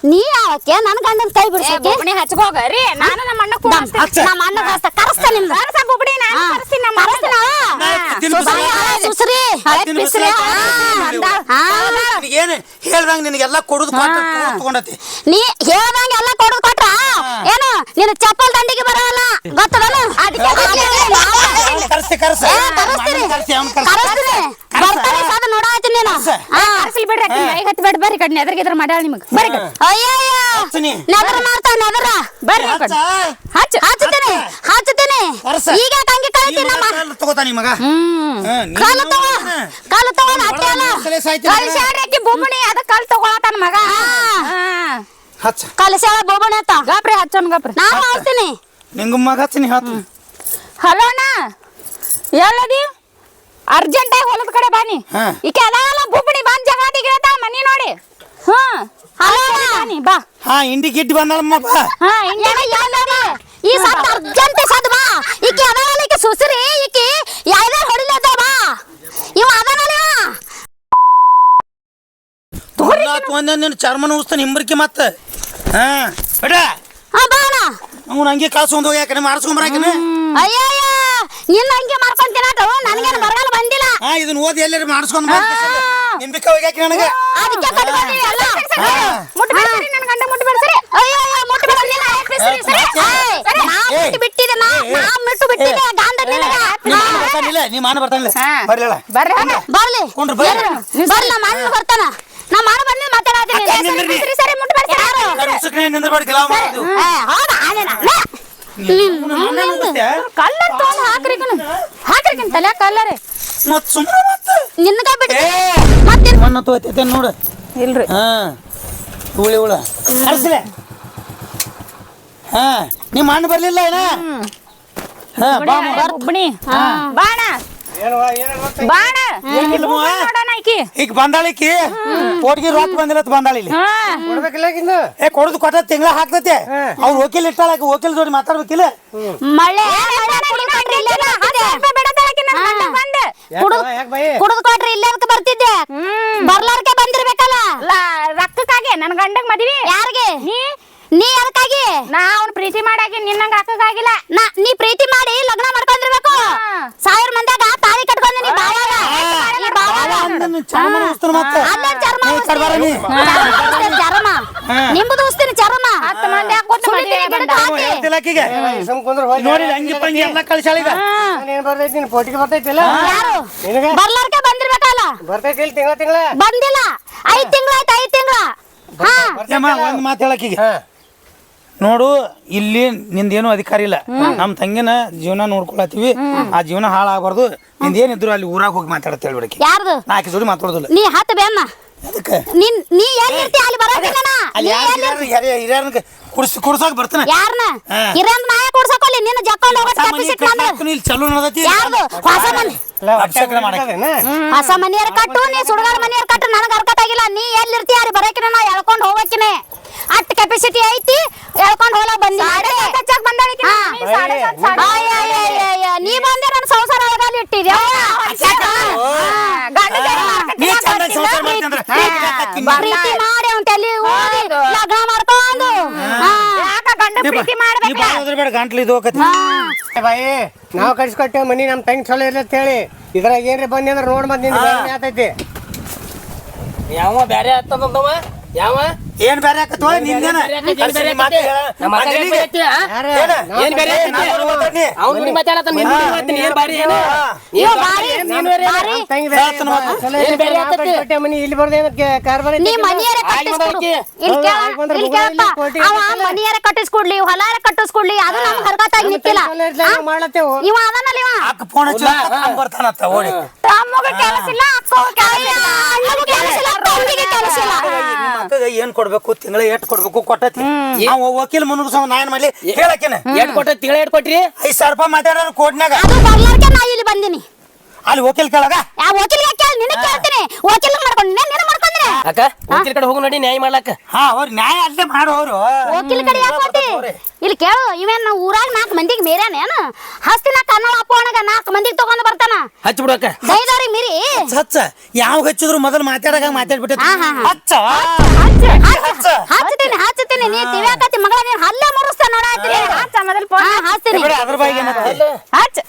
ನೀ ಯಾವಕ್ಕೆ ನನ್ ಗಂಡನ್ ಕೈ ಬಿಡ್ಸಕ್ಕೆ? ಬೊಬ್ಬಣಿ ಹಚ್ಕೋಗರಿ ನಾನು ನಮ್ಮ ಅಣ್ಣ ಕೂಡ. ನಮ್ಮ ಅಣ್ಣ ಕರ್ಸ್ತ ಕರೆಸ್ತ ನಿಮ್ದು ಕರ್ಸ ಬೊಬ್ಬಣಿ ನಾನು. ನಮ್ಮ ಅಣ್ಣ. ನಾ ತಿನ್ ಸುಸ್ರಿ, ಬಿಸ್ಲಾಗ- ಸುಸ್ರಿ. ಹಳೆ ತಿನ್ ಪಿಸ್ರಿ, ಬಿಸ್ಲಾಗ ಹಾ, ತಿನ್ ಅಂದಾಳ. ಹಾ. ನಿನಗೇನು ಹೇಳ್ದಂಗ ನಿನಗೆಲ್ಲ ಕೊಡುದು ಕೊಟ್ಟು ತಗೊಂಡತಿ ನೀ ಹೇಳ್ದಂಗ ಎಲ್ಲ ಕೊಡುದು ಕೊಟ್ರ? ಏನು? ನಿನ್ನ ಚಪ್ಪಲ್ ದಂಡಿಗೆ ಬರಲ್ಲ. ಗೊತ್ತದಲ್ಲ? ಕರ್ಸಿ ಕರ್ಸ. ಕರ್ಸಿ ಅವ್ನ್ ಕರ್ಸಿ. ಕರೆಸ್ತೀನಿ. ಬರ್ತಾನೆ ಸಾದ ನೀನು. ಕರ್ಸಲಿ ಬಿಡ್ರಿ ಆಕಿನ ಮೈಗ್ ಹತ್ತಿ ಬಿಡ್ ಬರ್ರಿ ಕಡ್ನಿ. ಎದ್ರ ಗಿದ್ರ ಮಾಡ್ಯಾಳ ನಿಮಗೆ. ಬರ್ರಿ. ಅಯ್ಯಯ್ಯ. ಮಾಡ್ತಾವ ಬರ್ರಿ. ಕಡ್. ಹಚ್ಚ. ಹಚ್ಚತೀನಿ ಹಚ್ಚತೀನಿ ಕರ್ಸ. ಈಗ ತಂಗಿ ಕಳಿತೀನಿ ನಮ್ಮ ತಗೋತಾನಿ ಮಗ? ಹ್ಮ್. ಕಾಲು ತಗೋ. ಕಾಲು ತಗೋ ಅಟ್ಟೆ ಅಲ್ಲ ಅದ ಕಲ್ ತಗೊಳತಾನ ಮಗ. ಕಲಸಾಳ ಬೋಬಣೆ ಅಂತ ಗಪ್ರಿ ಹಚ್ಚೋನ್ ಗಪ್ರಿ. ನಾ ಮಾಡ್ತೀನಿ ನಿಂಗ ಮಗ ಹಚ್ತೀನಿ ಹೇಳ್ತೀನಿ ಹಲೋ ಅಣ್ಣ. ಎಲ್ಲದಿ? ಅರ್ಜೆಂಟ್ ಆಗಿ ಹೊಲದ ಕಡೆ ಕಡೆ ಬಾನಿ ಹಾ. ಈಕೆ ಅದಾವಲ್ಲ ಬುಬ್ಬಣಿ ಬಂದ್ ಜಗಳ ತೆಗಿರತ್ತ ಮನಿ ನೋಡಿ. ಹ್ಮ್. ಬಾನಿ ಬಾ ಹಾ ಇಂಡಿ ಗಿಡ್ಡಿ ಬಂದಳಮ್ಮ ಬಾ. ಹಾ ಏನ ಯಾವ್ದಾರ ಈ ಸತ್ ಅರ್ಜೆಂಟ್ ಸದ್ ಬಾ. ಈಕಿ ಅದಾವಲ್ಲ ಈಕಿ ಸುಸ್ರಿ. ಈಕಿ ಯಾವ್ದಾರ ಹೊಡಿಲತ್ತ ಬಾ. ಇವ ಅದಾನಲ್ಲ ಒಂದ ನಿನ್ನ ಚರ್ಮನ ಉಸ್ತಾನ ಹಿಂಬರ್ಕಿ ಮತ್ತ. ಹಾ ಬಿಡ ಹಾ ಬಾಣ ಅವ್ನು ಹಂಗೆ ಕಳ್ಸ್ಕೊಂಡ್ ಹೋಗಿ ಯಾಕಡೆ ಮಾಡಿಸ್ಕೊಂಬರಾಕಿನ ಅಯ್ಯಯ್ಯ ನಿನ್ನ ಹಂಗೆ ಮಾಡ್ಕೊಂತೀನಾಟು ನನಗೇನು ಬರಗಾಲ ಬಂದಿಲ್ಲ ಹಾ ಇದನ್ನ ಓದಿ ಎಲ್ಲರೂ ಮಾಡಿಸ್ಕೊಂಡ್ ನಿಂಬಿಕ ಹೋಗ್ಯಾಕಿ ನನಗೆ ಅದಕ್ಕೆ ಕಟ್ಕೊಂಡಿ ಎಲ್ಲ ಮುಟ್ಟು ಬಿಡ್ಸರಿ ನನ್ನ ಗಂಡ ಮುಟ್ಟು ಬಿಡ್ಸರಿ ಅಯ್ಯಯ್ಯ ಮುಟ್ಟು ಬಿಡ್ತೀನಿ ಏಯ್, ನಾ ಮುಟ್ಟು ಬಿಟ್ಟಿದ್ದೆ ನಾ ನಾ ಮುಟ್ಟು ಬಿಟ್ಟಿದ್ದೆ ಗಂಡ ನಿನಗ ನೀ ಮಾನ ಬರ್ತಾನಿಲ್ಲ ನೀ ಮಾನ ಬರ್ತಾನಿಲ್ಲ ಹಾ. ಬರ್ಲಿಲ್ಲ ಬರ್ರಿ ಬರ್ಲಿ ಕೊಂಡ್ರು ಬರ್ರಿ. ಏನ್ರ? ಬರ್ಲಿ ನಮ್ಮ ಅಣ್ಣ ಬರ್ತಾನ ನಮ್ಮ ಅಣ್ಣ ಬಂದು ಮಾತಾಡತ್ತೀನಿ ಅಕ್ಕ, ನಿಂದ್ರಿ. ಸರಿ ಸರಿ ಮುಟ್ಟು ಯಾರು? ಉಸುಕ್ನೆ ನಿಂದ್ರಬೇಡ ಗಿಲಾವ್ ಮಾಡೋದು ಏ, ಹೌದಾ ಆನೇನ? ಲೇ. ಕಲ್ಲರ್ ತೊಗೊಂಡ್ ಹಾಕ್ರಿ ಕಣ ಹಾಕ್ರಿ ತಲೆ ಕಲ್ಲರಿ. ಮತ್ ಸುಮ್ಮನೆ ಮತ್ತೆ. ಬಿಟ್ಟು ಏ! ಮಣ್ಣ ತೋತೈತೆ ನೋಡು. ಇಲ್ರಿ. ಹಾ. ಹುಳಿ ಹುಳ ಅರ್ಸಲೆ ಹಾ ನಿಮ್ಮ ಅಣ್ಣ ಬರ್ಲಿಲ್ಲ ಏನ? ಹಾ ಬಾ ಬಾಣ. ಬಾಣ? ಈಗ ಬಂದಾಳಿಕಿ ಕೋಟ್ಗಿ ರೊಕ್ಕ ಬಂದಿಲ್ಲ ಅಂತ ಬಂದಾಳ ಇಲ್ಲಿ ಹಾ ಏ ಕೊಡದು ಕೊಟ್ಟ ತಿಂಗಳ ಹಾಕ್ತತೆ ಅವ್ರ ವಕೀಲ್ ಇಟ್ಟಾಳ ಆಕಿ ವಕೀಲ್ ಜೋಡಿ ಮಾತಾಡ್ಬೇಕಿಲ್ಲ ಮಳೆ ಕೊಟ್ರಿ ಇಲ್ಲೇ ಬರ್ತಿದ್ದೆ. ಕುಡ್ದ್- ಕುಡ್ದ್ ಕೊಟ್ರಿ ಇಲ್ಲೇ ಅದಕ್ಕೆ ಬರ್ತಿದ್ದೆ ಬರ್ಲಾರ್ಕೆ ಬಂದಿರ್ಬೇಕಲ್ಲ ರೊಕ್ಕಕ್ಕಾಗೆ ನನ್ ಗಂಡಗ್ ಮದ್ವಿ ಯಾರಿಗೆ ನೀ ನೀ ಅದಕ್ಕಾಗಿ? ನಾ ಅವ್ನ ಪ್ರೀತಿ ಮಾಡಾಗಿ ನಿನ್ನಂಗ ಹಾಕಕ್ಕಾಗಿಲ್ಲ ನಾ ನೀ ಪ್ರೀತಿ ಮಾಡಿ ಲಗ್ನ ಮಾಡ್ಕೊಂಡಿರ್ಬೇಕು. ಸಾವಿರ ಮಂದ್ಯಾಗ ತಾಳಿ ಕಟ್ಕೊಂಡಿ ನೀ ಬಾಯಾಗ ಈ ಬಾಯಾಗ ಚರ್ಮ ಚರ್ಮ. ಚರ್ಮ ಉಸ್ತೀನಿ, ಚರ್ಮ. ಹಾ. ನಿಂಬುದು ಉಸ್ತೀನಿ ಚರ್ಮ. ಹತ್ತು ಮಂದಿ ಹಾಕೋತ ಸುಮ್ನೆ ಮದ್ವೆ ಗಿಡಕ್ಕೆ ಬಂದ. ಹಾಕಿ. ಹೇಳ್ತಿಲ್ಲ ಆಕಿಗೆ ನೋಡಿ ಹಂಗಿ ಪಂಗಿ ಎಲ್ಲ ಕಳ್ಸಾಳ ಈಗ. ಪೋಟಿಗೆ ಬರ್ತೈತಿಲ್ಲ? ಯಾರು? ನಿನಗೆ? ಬರ್ಲಾರ್ಕೆ ಬಂದಿರ್ಬೇಕಲ್ಲ? ಬರ್ತೈತಿ ಇಲ್ಲಿ ತಿಂಗಳ ತಿಂಗಳ? ಬಂದಿಲ್ಲ. ಐದ್ ತಿಂಗಳಾಯ್ತು ಐದ್ ತಿಂಗಳ. ಹಾ. ಯಮ್ಮ ಒಂದ್ ಮಾತು ಹೇಳಕ್ಕೀಗ ನೋಡು ಇಲ್ಲಿ ನಿಂದೇನು ಅಧಿಕಾರ ಇಲ್ಲ. ನಮ್ಮ ತಂಗಿನ ಜೀವನ ನೋಡ್ಕೊಳತ್ತೀವಿ. ಆ ಜೀವನ ಹಾಳಾಗಬಾರ್ದು. ನಿಂದೇನಿದ್ರು ಅಲ್ಲಿ ಊರಾಗ ಹೋಗಿ ಮಾತಾಡತ್ತೆ ಹೇಳ್ಬಿಡಕ್ಕೆ ಯಾರ್ದು? ನಾ ಆಕಿ ಜೋಡಿ ಮಾತಾಡೋದಿಲ್ಲ. ನೀ ಹತ್ತು ಬೇನ್ನ ಅದಕ್ಕೆ? ನಿನ್ ನೀ ಎಲ್ಲಿರ್ತಿ ಅಲ್ಲಿ ಬರೋದಿಲ್ಲ ನಾ. ಅಲ್ಲಿ ನೀ ಯಾರು ಎಲ್ಲಿ- ಹಿರಿಯರ್ ಹಿರಿಯರ್ನ ಕುಡ್ಸ್ ಕುಡ್ಸಾಕ ಬರ್ತಾನ. ಯಾರ್ನ? ಹಾ. ಇರಂದ್ ನಿನ್ನ ಜಕ್ಕೊಂಡು ಹೋಗೋದ್ ಕೆಪಾಸಿಟಿ ನಂದು ಇಲ್ಲಿ ಚಲೋ ನಡದತಿ. ಯಾರ್ದು? ಹೊಸ ಮನಿ. ಅಭಿಷೇಕ ಮಾಡಕ್ಕೆ. ಹೊಸ ಮನಿಯರ್ ಕಟ್ಟು ನೀ ಸುಡುಗಾರ ಮನೆಯರ್ ಕಟ್ಟು. ನನಗೆ ಅರ್ಕತ್ತಾಗಿಲ್ಲ ನೀ ಎಲ್ಲಿರ್ತಿ ಅಲ್ಲಿ ಬರಕಿನ ನಾ ಎಳ್ಕೊಂಡು ಹೋಗಕಿನೆ ಅಟ್ ಕೆಪಾಸಿಟಿ ಐತಿ. ಎಳ್ಕೊಂಡು ಹೋಗ್ಲಕ್ ಬಂದಿ. ನೀ ಬಂದೆ ನನ್ನ ಸಂಸಾರ ಒಳಗಲ್ಲಿ ಇಟ್ಟಿದ್ಯಾ ನೀ ಚಂದ ಸಂಸಾರ ಮಾಡ್ತಂದ್ರ ಪ್ರೀತಿ ಮಾಡಿ ಅವ್ನ ತಲೆ ಹೋಗಿ ಲಗ್ನ ಮಾಡ್ಕೊಂಡು ಹಾ. ಗಂಡ ಪ್ರೀತಿ ನೀ ಬಾಳ ಹೋದ್ರೆ ಬೇಡ ಗಂಟ್ಲು ಇದು ಹೋಗತಿ ಬಾಯಿ. ನಾವು ಕಳ್ಸಿಕೊಟ್ಟೇವ್ ಮನಿ ನಮ್ ತಂಗಿ ಚಲೋ ಇರ್ಲಿ ಅಂತ ಹೇಳಿ. ಇದ್ರಾಗ ಏನ್ರಿ ಬಂದಿ ಅಂದ್ರೆ ನೋಡ್ ಬಂದಿನಿ ಆತೈತಿ. ಯಾವ ಬ್ಯಾರೆ ಆಗ್ತದಂದವ ಯಾವ? ಏನ್ ಬೇರೆ ಆಕತ್ತೋ ನಿಂದೇನ? ಏನ್. ಬೇರೆ. ಅವ್ನ ಮಾತಾಡತ್ತ ನಿನ್ ಮಾತಾಡ್ತೀನಿ ಏನ್? ಏನು ಏನ್ ಮನಿ ಇಲ್ಲಿ ಬರ್ದೇನ ಕಾರ್ಬಾರ್ ನೀ ಮನಿಯರ ಕಟ್ಟಿಸ್ಕೊಡು. ಇಲ್ಲಿ ಕೇಳಪ್ಪ. ಅವ ಮನಿಯರ ಕಟ್ಟಿಸ್ಕೊಡ್ಲಿ ಹೊಲಾರ ಕಟ್ಟಿಸ್ಕೊಡ್ಲಿ ಅದು ನಮ್ ಹರ್ಕತ್ತಾಗಿ ನಿಂತಿಲ್ಲ. ಇವ ಅದನ್ನಲ್ಲ ಇವ. ಅಕ್ಕ ಫೋನ್ ಹಚ್ಚಿ ಬರ್ತಾನತ್ತ ಓಡಿ. ತಮ್ಮಗ ಕೆಲಸ ಇಲ್ಲ ಅಣ್ಣಗೂ ಕೆಲಸ ಇಲ್ಲ. ಅಕ್ಕಗ ಏನ್ ಕೊಡ್ಬೇಕು? ತಿಂಗಳ ಎಷ್ಟ್ ಕೊಡ್ಬೇಕು? ಕೊಟ್ಟತಿ. ಅವ ವಕೀಲ್ ಮುನ್ನುಗ್ಸವ ನಾ ಏನ್ ಮಾಡ್ಲಿ? ಹೇಳಕ್ಕೇನ. ಎಟ್ ಕೊಟ್ಟ ತಿಂಗಳ ಎಟ್ ಕೊಟ್ರಿ? ಐದ್ ಸಾವಿರ ರೂಪಾಯಿ ಮಾತಾಡೋರು ಕೋಟ್ನಾಗ ಅದು ಬರ್ಲಾರ್ಕೆ ನಾ ಇಲ್ಲಿ ಬಂದಿನಿ. ಅಲ್ಲಿ ವಕೀಲ್ ಕೇಳಾಗ? ಆ ವಕೀಲ್ಗೆ ಕೇಳ ನಿನ್ನ ಕೇಳ್ತೀನಿ. ವಕೀಲ್ ಮಾಡ್ಕೊಂಡು ನಿನ್ನ ಮಾಡ್ಕೊಂಡ್ರೆ. ಅಕ್ಕ ವಕೀಲ್ ಕಡೆ ಹೋಗು ನೋಡಿ ನ್ಯಾಯ ಮಾಡ್ಲಕ್ಕ. ಹಾ ಅವ್ರು ನ್ಯಾಯ ಅಲ್ಲೇ ಮಾಡೋರು. ವಕೀಲ್ ಕಡೆ ಯಾಕೆ ಹೋಗ್ತಿ ಇಲ್ಲಿ ಕೇಳು ಇವೇನ್ ನಾವು ಊರಾಗ ನಾಲ್ಕು ಮಂದಿಗೆ ಮೇರ್ಯಾನ ಏನು? ಹಸ್ತಿನ ಕನ್ನಡ ಅಪ್ಪವಣಗ ನಾಲ್ಕು ಮಂದಿಗೆ ತಗೊಂಡ್ ಬರ್ತಾನ? ಹಚ್ಚಿ ಬಿಡು ಅಕ್ಕ. ದೈದವ್ರಿಗೆ ಮೀರಿ. ಹಚ್ಚ ಯಾವ ಹಚ್ಚಿದ್ರು ಮೊದಲು ಮಾತಾಡಕ ಮಾತಾಡ್ಬಿಟ್ಟೆ. ಹಾ, ಹಾ, ಹಾ. ಹಚ್ಚ. ಹಚ್ಚ ಹಚ್ಚತೀನಿ ಹಚ್ತೀನಿ ನೀ ತಿವ್ಯಾಕತ್ತಿ ಮಗಳ ನೀನ್ ಹಲ್ಲೆ ಮುರಿಸ್ತಾ ನೋಡಾತ್ರಿ ಮೊದಲು ಫೋನ್ ಹಾ ಹಚ್ತೀನಿ ಬಿಡ ಅದ್ರ ಬಗ್ಗೆ ಹಚ್ಚ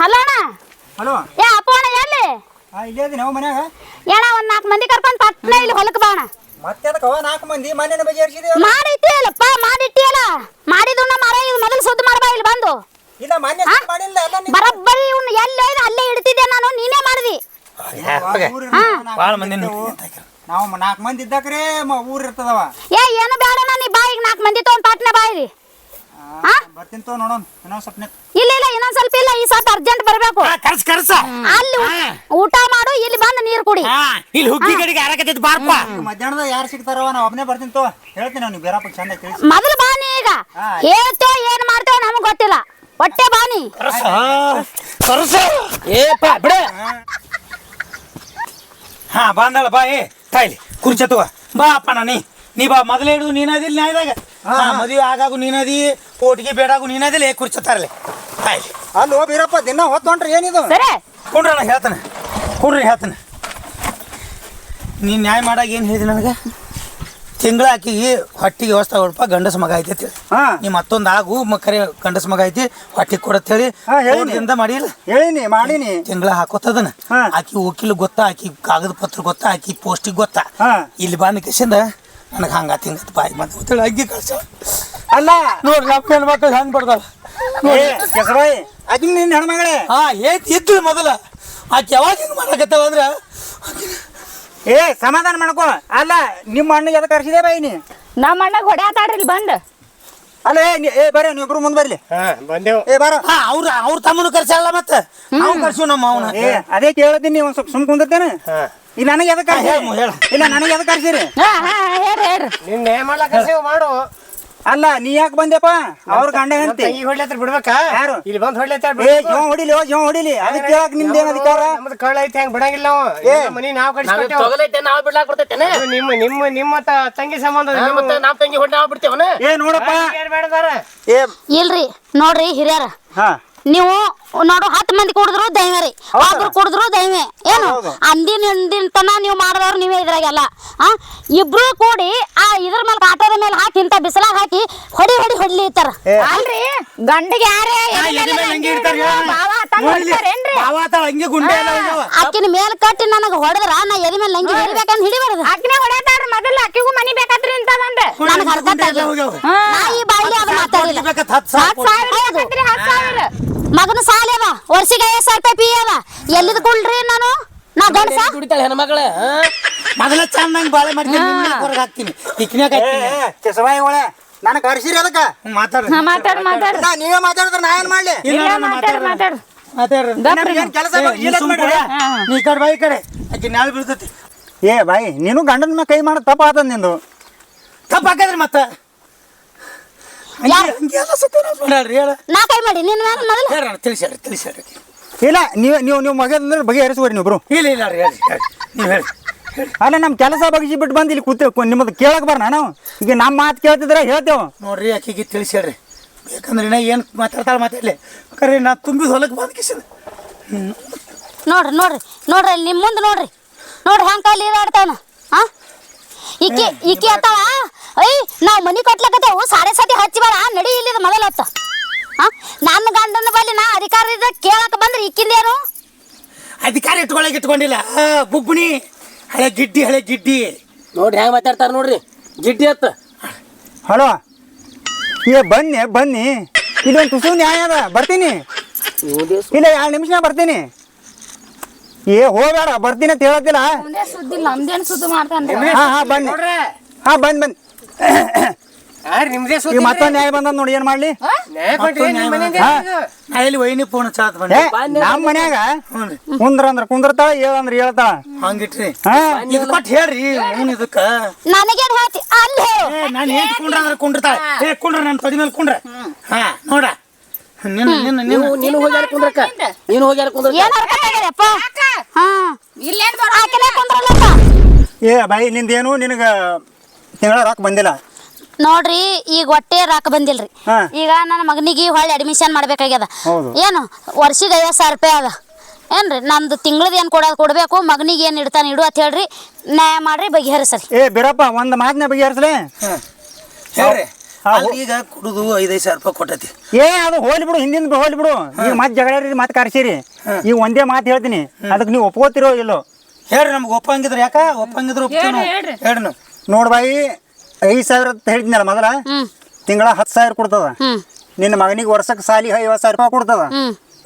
ಹಲೋ ಅಪ್ಪವಣ ಎಲ್ಲಿ ಇಲ್ಲೇ ಅದೀನಿ ನಾವು ಮನ್ಯಾಗ? ಏನ ಒಂದ್ ನಾಲ್ಕು ಮಂದಿ ಕರ್ಕೊಂಡ್ ಪಟ್ನ ಇಲ್ಲಿ ಹೊಲಕ್ ಬಾಣ ಮತ್ತೆ ಅದಕ್ಕವ ನಾಲ್ಕು ಮಂದಿ? ಮನೇನ ಮಾಡಿಟ್ಟಿಯಲ್ಲಪ್ಪ ಮಾಡಿಟ್ಟಿಯಲ್ಲ. ಮಾಡಿದ್ದು ಮರ ಇದು ಮೊದಲು ಸುದ್ದಿ ಮಾಡ್ಬಾ ಇಲ್ಲಿ ಬಂದು. ಇಲ್ಲ ಮಾನ್ಯ ಹಾ? ಮಾಡಿಲ್ಲ ಎಲ್ಲ ಬರಬ್ಬರಿ ಇವ್ನು ಎಲ್ಲಿ ಅಲ್ಲೇ ಇಡ್ತಿದ್ದೆ ನಾನು ನೀನೇ ಮಾಡಿದಿ. ಭಾಳ ಮಂದಿ ನಾವು ನಾಲ್ಕು ಮಂದಿ ಇದ್ದಾಕ್ರೆ ಊರ್ ಇರ್ತದವ. ಏ ಏನು ಬೇಡ ನೀ ಬಾಯಿಗೆ ನಾಲ್ಕು ಮಂದಿ ತಗೊಂಡ್ ಪಾಟ್ನೆ ಬರ್ತೀನಿ ತೋ ನೋಡೋಣ ಇನ್ನೊಂದ್ ಸ್ವಲ್ಪ ಇಲ್ಲ ಇಲ್ಲ ಇನ್ನೊಂದ್ ಸ್ವಲ್ಪ ಇಲ್ಲ ಈ ಸ್ವಲ್ಪ ಅರ್ಜೆಂಟ್ ಬರ್ಬೇಕು. ಕರ್ಸ್ ಕರ್ಸ. ಅಲ್ಲಿ ಊಟ- ಊಟ ಮಾಡು ಇಲ್ಲಿ ಬಂದು ನೀರ್ ಕುಡಿ. ಹಾ ಇಲ್ಲಿ ಹುಗ್ಗಿ ಗಡಿಗೆ ಆರಕತ್ತೈತಿ ಬಾರಪ್ಪ ಮಧ್ಯಾಹ್ನದ ಯಾರು ಸಿಗ್ತಾರವ ನಾ ಒಬ್ಬನೇ ಬರ್ತೀನಿ ತೋ ಹೇಳ್ತೀನಿ ಅವ್ನಿಗೆ ಬೇರಪ್ಪ ಚಂದ ತಿಳಿಸಿ. ಮೊದಲು ಬಾನಿ ಈಗ. ಹೇಳ್ತೇವ ಏನ್ ಮಾಡ್ತೇವ ನಮಗ್ ಗೊತ್ತಿಲ್ಲ. ಹೊಟ್ಟೆ ಬಾನಿ. ಕರ್ಸ ಕರ್ಸ. ಏಪ ಬಿಡ. ಹಾ ಬಂದಳ ಬಾ ಏ ತಾಯಿಲಿ ಕುರ್ಚತ್ವ ಬಾ ಅಪ್ಪ ನೀ ನೀ ಬಾ ಮೊದಲೇ ಹಿಡಿದು ನೀನದಿಲ್ಲ ನ್ಯಾಯದಾಗ ಹಾ ಮದುವೆ ಆಗಾಗು ನೀನದಿ. ಓಟಿಗೆ ಬೇಡಾಗು ನೀನದಿಲ್ಲ ಏ ಕುರ್ಚಿ ತರಲಿ. ತಾಯ್ಲಿ ಅಲ್ಲೋ ಬೀರಪ್ಪ ದಿನ ಹೊತ್ತೊಂಡ್ರೆ ಏನಿದು? ಸರಿ. ಕುಂಡ್ರಣ್ಣ ಹೇಳ್ತಾನೆ. ಕುಂಡ್ರಿ ಹೇಳ್ತಾನೆ. ನೀನು ನ್ಯಾಯ ಮಾಡಾಗ ಏನು ಹೇಳಿದ ನನಗೆ? ತಿಂಗಳ ಆಕಿಗೆ ಹೊಟ್ಟಿಗೆ ವ್ಯವಸ್ಥೆ ಕೊಡಪ್ಪ ಗಂಡಸ ಮಗ ಐತಿ ಅಂತೇಳಿ. ಹಾ. ನೀ ಮತ್ತೊಂದು ಆಗು ಮಕ್ಕರೆ ಗಂಡಸ ಮಗ ಐತಿ ಹೊಟ್ಟಿಗೆ ಕೊಡತ್ತೇಳಿ ಹಾ, ಹೇಳಿನಿ. ದಿಂದ ಮಾಡಿಲ್ಲ. ಹೇಳಿನಿ ಮಾಡಿನಿ. ತಿಂಗಳ ಹಾಕೋತದನ ಹಾ. ಆಕಿ ವಕೀಲ್ ಗೊತ್ತಾ ಆಕಿ ಕಾಗದ ಪತ್ರ ಗೊತ್ತಾ ಆಕಿ ಪೋಸ್ಟಿಗೆ ಗೊತ್ತಾ. ಹಾ. ಇಲ್ಲಿ ಬಂದ ಕಿಸಿಂದ ನನಗೆ ಹಂಗ ತಿಂಗತ್ ಬಾಯಿ ಬಂದ ಅಂತೇಳಿ ಅಗ್ಗಿ ಕಳ್ಸ. ಅಲ್ಲ ನೋಡ್ರಿ ನಮ್ಮ ಹೆಣ್ಮಕ್ಳು ಹೆಂಗ್ ಬರ್ತಾವ ಅದ್ ನಿನ್ನ ಹೆಣ್ಮಗಳೇ? ಹಾ ಏತ್ ಇದ್ದು ಮೊದಲ. ಆಕೆ ಯಾವಾಗ ಹಿಂಗ್ ಮಾಡಕತ್ತಾವ ಅಂದ್ರ? ಏ ಸಮಾಧಾನ ಮಾಡ್ಕೋ. ಅಲ್ಲ ನಿಮ್ಮ ಅಣ್ಣಗೆ ಎದ ಕರ್ಸಿದೆ ಬಾಯಿ ನೀ? ನಮ್ಮ ಅಣ್ಣಗೆ ಹೊಡ್ಯಾತಾಡ್ರಿ ಇಲ್ಲಿ ಬಂದ್. ಅಲ್ಲ ಏ ನೀ- ಏ ಬರ್ರಿ ನೀವಿಬ್ರು ಮುಂದೆ ಬರ್ಲಿ. ಹಾ ಬಂದೆವು. ಏ ಬಾರ. ಹಾ ಅವ್ರ ಅವ್ರ ತಮ್ಮನು ಕರ್ಸಲ್ಲ ಮತ್ತೆ? ನಾವು ಕರ್ಸು ನಮ್ಮ ಅವನ. ಏ ಅದೇ ಕೇಳತ್ತೀನಿ ಒಂದ್ ಸ್ವಲ್ಪ ಸುಮ್ ಕುಂದಿರ್ತೇನೆ. ಹಾ. ಈಗ ನನಗೆ ಎದಕ್ಕೆ ಕರ್ಸಿ ಹೇಳು, ಹೇಳು. ಇಲ್ಲ ನನಗೆ ಎದಕ್ಕೆ ಕರ್ಸಿರಿ ಹಾ ಹಾ ಹೇಳ್ರಿ ಹೇಳ್ರಿ ನಿನ್ನ ಏನ್ ಮಾಡ್ಲಕ್ಕ ಸೇವ್ ಮಾಡು. ಅಲ್ಲ ನೀ ಯಾಕೆ ಬಂದೆಪ್ಪ? ಅವ್ರ ಗಂಡ ಹೆಂಡತಿ. ತಂಗಿ ಹೊಡ್ಲತ್ರ ಬಿಡ್ಬೇಕಾ? ಯಾರು? ಇಲ್ಲಿ ಬಂದ್ ಹೊಡ್ಲತ್ತ ಏ ಜೋ ಹೊಡಿಲಿ ಓ ಜೀವ ಹೊಡಿಲಿ. ಅದಕ್ಕೆ ಅಧಿಕಾರ? ನಮ್ದು ಕಳ್ಳ ಐತೆ ಹೆಂಗ್ ಬಿಡಂಗಿಲ್ಲ ನಾವು. ಏ. ಮನಿ ನಾವು ಕಟ್ಸ್ಕೊಟ್ಟೆವು. ತೊಗಲೈತೆ ನಾವ್ ಬಿಡ್ಲಾಕ್ ಬರ್ತೈತೇನೆ ನಿಮ್ಮ ನಿಮ್ಮ ನಿಮ್ಮ ತಂಗಿ ಸಂಬಂಧ ಮತ್ತೆ ನಾವ್ ತಂಗಿ ಹೊಟ್ಟೆ ನಾವು ಬಿಡ್ತೇವನ? ಏ ನೋಡಪ್ಪ. ಬೇಡದಾರ? ಏ ಇಲ್ರಿ ನೋಡ್ರಿ ಹಿರಿಯರ. ಹಾ. ನೀವು ನೋಡು ಹತ್ತು ಮಂದಿ ಕುಡಿದ್ರು ದೈವರಿ. ಒಬ್ರು ಕುಡಿದ್ರು ದೈವೆ ಏನು. ಅಂದಿನ ಹಿಂದಿನ ತನ ನೀವು ಮಾಡಿದವ್ರು ನೀವೇ ಇದ್ರಾಗೆಲ್ಲ. ಆ? ಇಬ್ರು ಕೂಡಿ ಆ ಇದ್ರ ಮೇಲೆ ಆಟೋದ ಮೇಲೆ ಹಾಕಿ ಇಂತ ಬಿಸಿಲಾಗ ಹಾಕಿ ಹೊಡಿ ಹೊಡಿ ಹೊಡ್ಲಿ ಇತ್ತಾರ ಅಲ್ರಿ ಗಂಡಿಗೆ ಯಾರೇ ಆಕಿನ ಮೇಲೆ ಕಟ್ಟಿ ನನಗ ಹೊಡೆದ್ರ ನಾ ಎದಿ ಮೇಲೆ ಲಂಗಿ ಹಿಡಿಬೇಕಂತ ಹಿಡಿಬಾರ್ದು. ಅಕ್ಕಿನೇ ಹೊಡೆತಾರ ಮೊದಲು ಅಕ್ಕಿಗೂ ಮನಿ ಬೇಕಾತ್ರಿ ಅಂತ ಬಂದ್ರೆ ನನಗೆ ಅರ್ಥ ನಾ ಈ ಬಾಯಿಲಿ ಅದು ಮಾತಾಡಿಲ್ಲ. ಬೇಕಂತ ಹತ್ತು ಸಾವಿರ ಹತ್ತು ಸಾವಿರ. ಮಗನ ಸಾಲೆ ಅವ ವರ್ಷಿಗೆ ಐದು ಸಾವಿರ ರೂಪಾಯಿ ಪಿ ಅವ. ಎಲ್ಲಿದ್ ಕುಳ್ರಿ ನಾನು? ನಾ ಗಂಡಸ? ದುಡಿತಾಳೆ ಹೆಣ್ಮಗಳ ಮಗನ ಚಂದಂಗ್ ಬಾಳೆ ಮಾಡ್ತೀನಿ ನಿನ್ನ ಹೊರಗೆ ಹಾಕ್ತೀನಿ. ಇಕ್ನ್ಯಾಗ ಕೆಸವಾಯಿ ಒಳೆ ನನಗೆ ಕರ್ಸಿರಿ ಅದಕ್ಕ. ಮಾತಾಡು ಹಾ ಮಾತಾಡ್ ಮಾತಾಡ್. ನಾ ನೀವೇ ಮಾತಾಡಿದ್ರೆ ನಾ ಏನ್ ಮಾಡ್ಲಿ? ಇಲ್ಲ, ಮಾತಾಡ್ ಮಾತಾಡು. ಮಾತಾಡ್. ಮಾತಾಡ್ರಿ. ಗಪ್ರಿ ಏನ್ ಕೆಲಸ ಏ, ನೀ ಕಡೆ ಬಾಯಿ ಈ ಕಡೆ. ಆಕಿ ನಾಳೆ ಬೀಳ್ತೈತಿ. ಏ ಬಾಯಿ ನೀನು ಗಂಡನ ಮೇಲೆ ಕೈ ಮಾಡೋದು ತಪ್ಪ ಆತದ ನಿಂದು. ತಪ್ಪ ಹಾಕಿದ್ರಿ ಮತ್ತ ಹಂಗೆ ಹಂಗೆ ಎಲ್ಲ ಸತ್ಯನಾಶ ಮಾಡ್ಯಾಳ್ರಿ ಹೇಳ ನಾ ಕೈ ಮಾಡಿ ನಿನ್ನ ಮೇಲೆ ಮೊದಲು ಹೇಳ್ರಿ ತಿಳಿಸ್ಯಾಡ್ರಿ ತಿಳಿಸ್ಯಾಡ್ರಿ ಇಲ್ಲ ನೀವು ನೀವು ನೀವು ಮಗದಂದ್ರೆ ಬಗೆಹರಿಸುವರಿ ಬ್ರೋ ಇಲ್ಲ ಇಲ್ಲ ರೀ ಹೇಳಿ ನೀವು ಹೇಳಿ ಅಲ್ಲ ನಮ್ಮ ಕೆಲಸ ಬಗ್ಗಿಸಿ ಬಿಟ್ಟು ಬಂದು ಇಲ್ಲಿ ಕೂತ ನಿಮ್ಮದು ಕೇಳಕ್ ಬರ ನಾವು ಈಗ ನಮ್ಮ ಮಾತು ಕೇಳ್ತಿದ್ರೆ ಹೇಳ್ತೇವೆ. ನೋಡ್ರಿ ಆಕಿಗೆ ತಿಳಿಸ್ಯಾಡ್ರಿ ಬೇಕಂದ್ರೆ ನಾ ಏನು ಮಾತಾಡ್ತಾಳೆ ಮಾತಾಡ್ಲಿ ಕರೆ ನಾ ತುಂಬಿದ ಹೊಲಕ್ಕೆ ಬಂದು ಕಿಸಿದ. ನೋಡ್ರಿ ನೋಡ್ರಿ ನೋಡ್ರಿ ಅಲ್ಲಿ ನಿಮ್ಮ ಮುಂದೆ ನೋಡ್ರಿ. ನೋಡ್ರಿ ಹೆಂಗ್ ಕಾಲಿ ಇದಾಡ್ತಾನ ಹಾ ಈಕಿ ಈಕಿ ಅತ್ತಾವ ಐ ನಾವು ಮನಿ ಕಟ್ಲಕತ್ತೇವು ಸಾಡೆ ಸತಿ ಹಚ್ಚಿ ಬೇಡ ನಡಿ ಇಲ್ಲಿದ ಮೊದಲ ಹೊತ್ತ. ಹಾ ನನ್ನ ಗಂಡನ ಬಲ್ಲಿ ನಾ ಅಧಿಕಾರ ಇದ್ದ ಕೇಳಕ್ಕೆ ಬಂದ್ರೆ ಈಕಿಂದೇನು ಅಧಿಕಾರ ಇಟ್ಕೊಳಕ್ ಇಟ್ಕೊಂಡಿಲ್ಲ. ಬುಬ್ಬಣಿ ಹಳೆ ಗಿಡ್ಡಿ ಹಳೆ ಗಿಡ್ಡಿ. ನೋಡ್ರಿ ಹೆಂಗ್ ಮಾತಾಡ್ತಾರ ನೋಡ್ರಿ. ಗಿಡ್ಡಿ ಅತ್ತ. ಹಲೋ ಏ ಬನ್ನಿ ಬನ್ನಿ. ಇದೊಂದು ತುಸು ನ್ಯಾಯ ಅದ ಬರ್ತೀನಿ. ಇಲ್ಲ ಎರಡು ನಿಮಿಷ ಬರ್ತೀನಿ. ಏ ಹೋಗ್ಬೇಡ ಬರ್ತೀನಿ ಅಂತ ಹೇಳತ್ತಿಲ್ಲ ಒಂದೇ ಸುದ್ದಿ ನಮ್ದೇನ್ ಸುದ್ದಿ ಮಾಡ್ತಾನ್ರಿ ಹಾ ಹಾ ಬನ್ನಿ. ಹಾ ಬಂದ್ ಬಂದ್. ಯಾರು ನಿಮ್ದೇ ಈಗ ಸುದ್ದಿ ಮತ್ತೊಂದು ನ್ಯಾಯ ಬಂದ ನೋಡಿ ಏನ್ ಮಾಡ್ಲಿ? ನ್ಯಾಯ ಕೊಟ್ರಿ ನಿಮ್ಮ ಮನೆಯಿಂದ ಹಾ. ನಾ ಇಲ್ಲಿ ವೈನಿ ಫೋನ್ ಚಾತ್ ಏ ಬಂದೆ ನಮ್ಮ ಮನ್ಯಾಗ ಕುಂದ್ರ ಅಂದ್ರ ಕುಂದ್ರತಾಳ ಹೇಳಂದ್ರ ಹೇಳ್ತಾಳ. ಹಂಗಿಟ್ರಿ. ಹಾ? ಇದು ಕೊಟ್ಟು ಹೇಳ್ರಿ ಅವ್ನು ಇದಕ್ಕ? ನನಗೇನು ಹೇಳ್ತಿ ಅಲ್ಲಿ ಏ ನಾನು ಏನ್ ಕುಂಡ್ರ ಅಂದ್ರೆ ಕುಂಡ್ರತಾಳೆ. ಏ ಕುಂಡ್ರ ನನ್ನ ತೊಡಿ ಮೇಲೆ ಕುಂಡ್ರ. ಹಾ ನೋಡ. ನಿನ್ನ ನಿನ್ನ ನಿನ್ನ. ನೀನು ಹೋಗ್ಯಾರ ಕುಂದ್ರಕ್ಕ? ನೀನು ಹೋಗ್ಯಾರ ಕುಂದ್ರಕ್ಕ? ಏನ್ ಹರ್ಕತ್ತಾಗ್ಯದಪ್ಪ ಹಾ. ಇಲ್ಲೇನ್ ಬರೋ ಆಕೆನೇ ಕುಂದ್ರಲ್ಲಪ್ಪ? ಏ ಬಾಯಿ ನಿಂದೇನು ನಿನಗ ತಿಂಗಳ ರೊಕ್ಕ ಬಂದಿಲ್ಲ? ನೋಡ್ರಿ ಈಗ ಒಟ್ಟೆ ರೊಕ್ಕ ಬಂದಿಲ್ರಿ. ಈಗ ನನ್ನ ಮಗನಿಗೆ ಹೊಳ್ಳಿ ಅಡ್ಮಿಷನ್ ಮಾಡ್ಬೇಕಾಗ್ಯದ. ಹೌದು. ಏನು ವರ್ಷಿಗೆ ಐವತ್ತು ಸಾವಿರ ರೂಪಾಯಿ ಅದ. ಏನ್ರಿ ನಮ್ದು ತಿಂಗಳದ ಏನು ಕೊಡೋದು ಕೊಡಬೇಕು ಮಗನಿಗೆ ಏನು ಇಡ್ತಾನೆ ಇಡು ಅಂತ ಹೇಳ್ರಿ ನ್ಯಾಯ ಮಾಡ್ರಿ ಬಗೆಹರಿಸ್ರಿ. ಏ ಬಿರಪ್ಪ ಒಂದ್ ಮಾತನ್ನ ಬಗೆಹರಿಸ್ರಿ ಹೇಳ್ರಿ. ಅಲ್ಲಿ ಈಗ ಕುಡಿದು ಐದೈದು ಸಾವಿರ ರೂಪಾಯಿ ಕೊಟ್ಟತಿ. ಏ ಅದು ಹೋಲಿ ಬಿಡು ಹಿಂದಿನ ಹೋಲಿ ಬಿಡು. ಈಗ ಮತ್ತೆ ಜಗಳ ಮತ್ತೆ ಕರ್ಸಿರಿ. ಈಗ ಒಂದೇ ಮಾತು ಹೇಳ್ತೀನಿ. ಅದಕ್ಕೆ ನೀವು ಒಪ್ಕೋತಿರೋ ಇಲ್ಲೋ? ಹೇಳ್ರಿ ನಮ್ಗೆ ಒಪ್ಪಂಗಿದ್ರ ಯಾಕ? ಒಪ್ಪಂಗಿದ್ರ ಒಪ್ತೀವಿ ನಾವು. ಹೇಳ್ರಿ. ಹೇಳ್ರಿ ನಾವು. ನೋಡ್ ಬಾಯಿ ಐದು ಸಾವಿರ ಅಂತ ಹೇಳಿದ್ನಲ್ಲ ಮೊದಲ? ತಿಂಗಳ ಹತ್ತು ಸಾವಿರ ಕೊಡ್ತದ. ನಿನ್ನ ಮಗನಿಗೆ ವರ್ಷಕ್ಕೆ ಸಾಲಿ ಐವತ್ತು ಸಾವಿರ ರೂಪಾಯಿ ಕೊಡ್ತದ.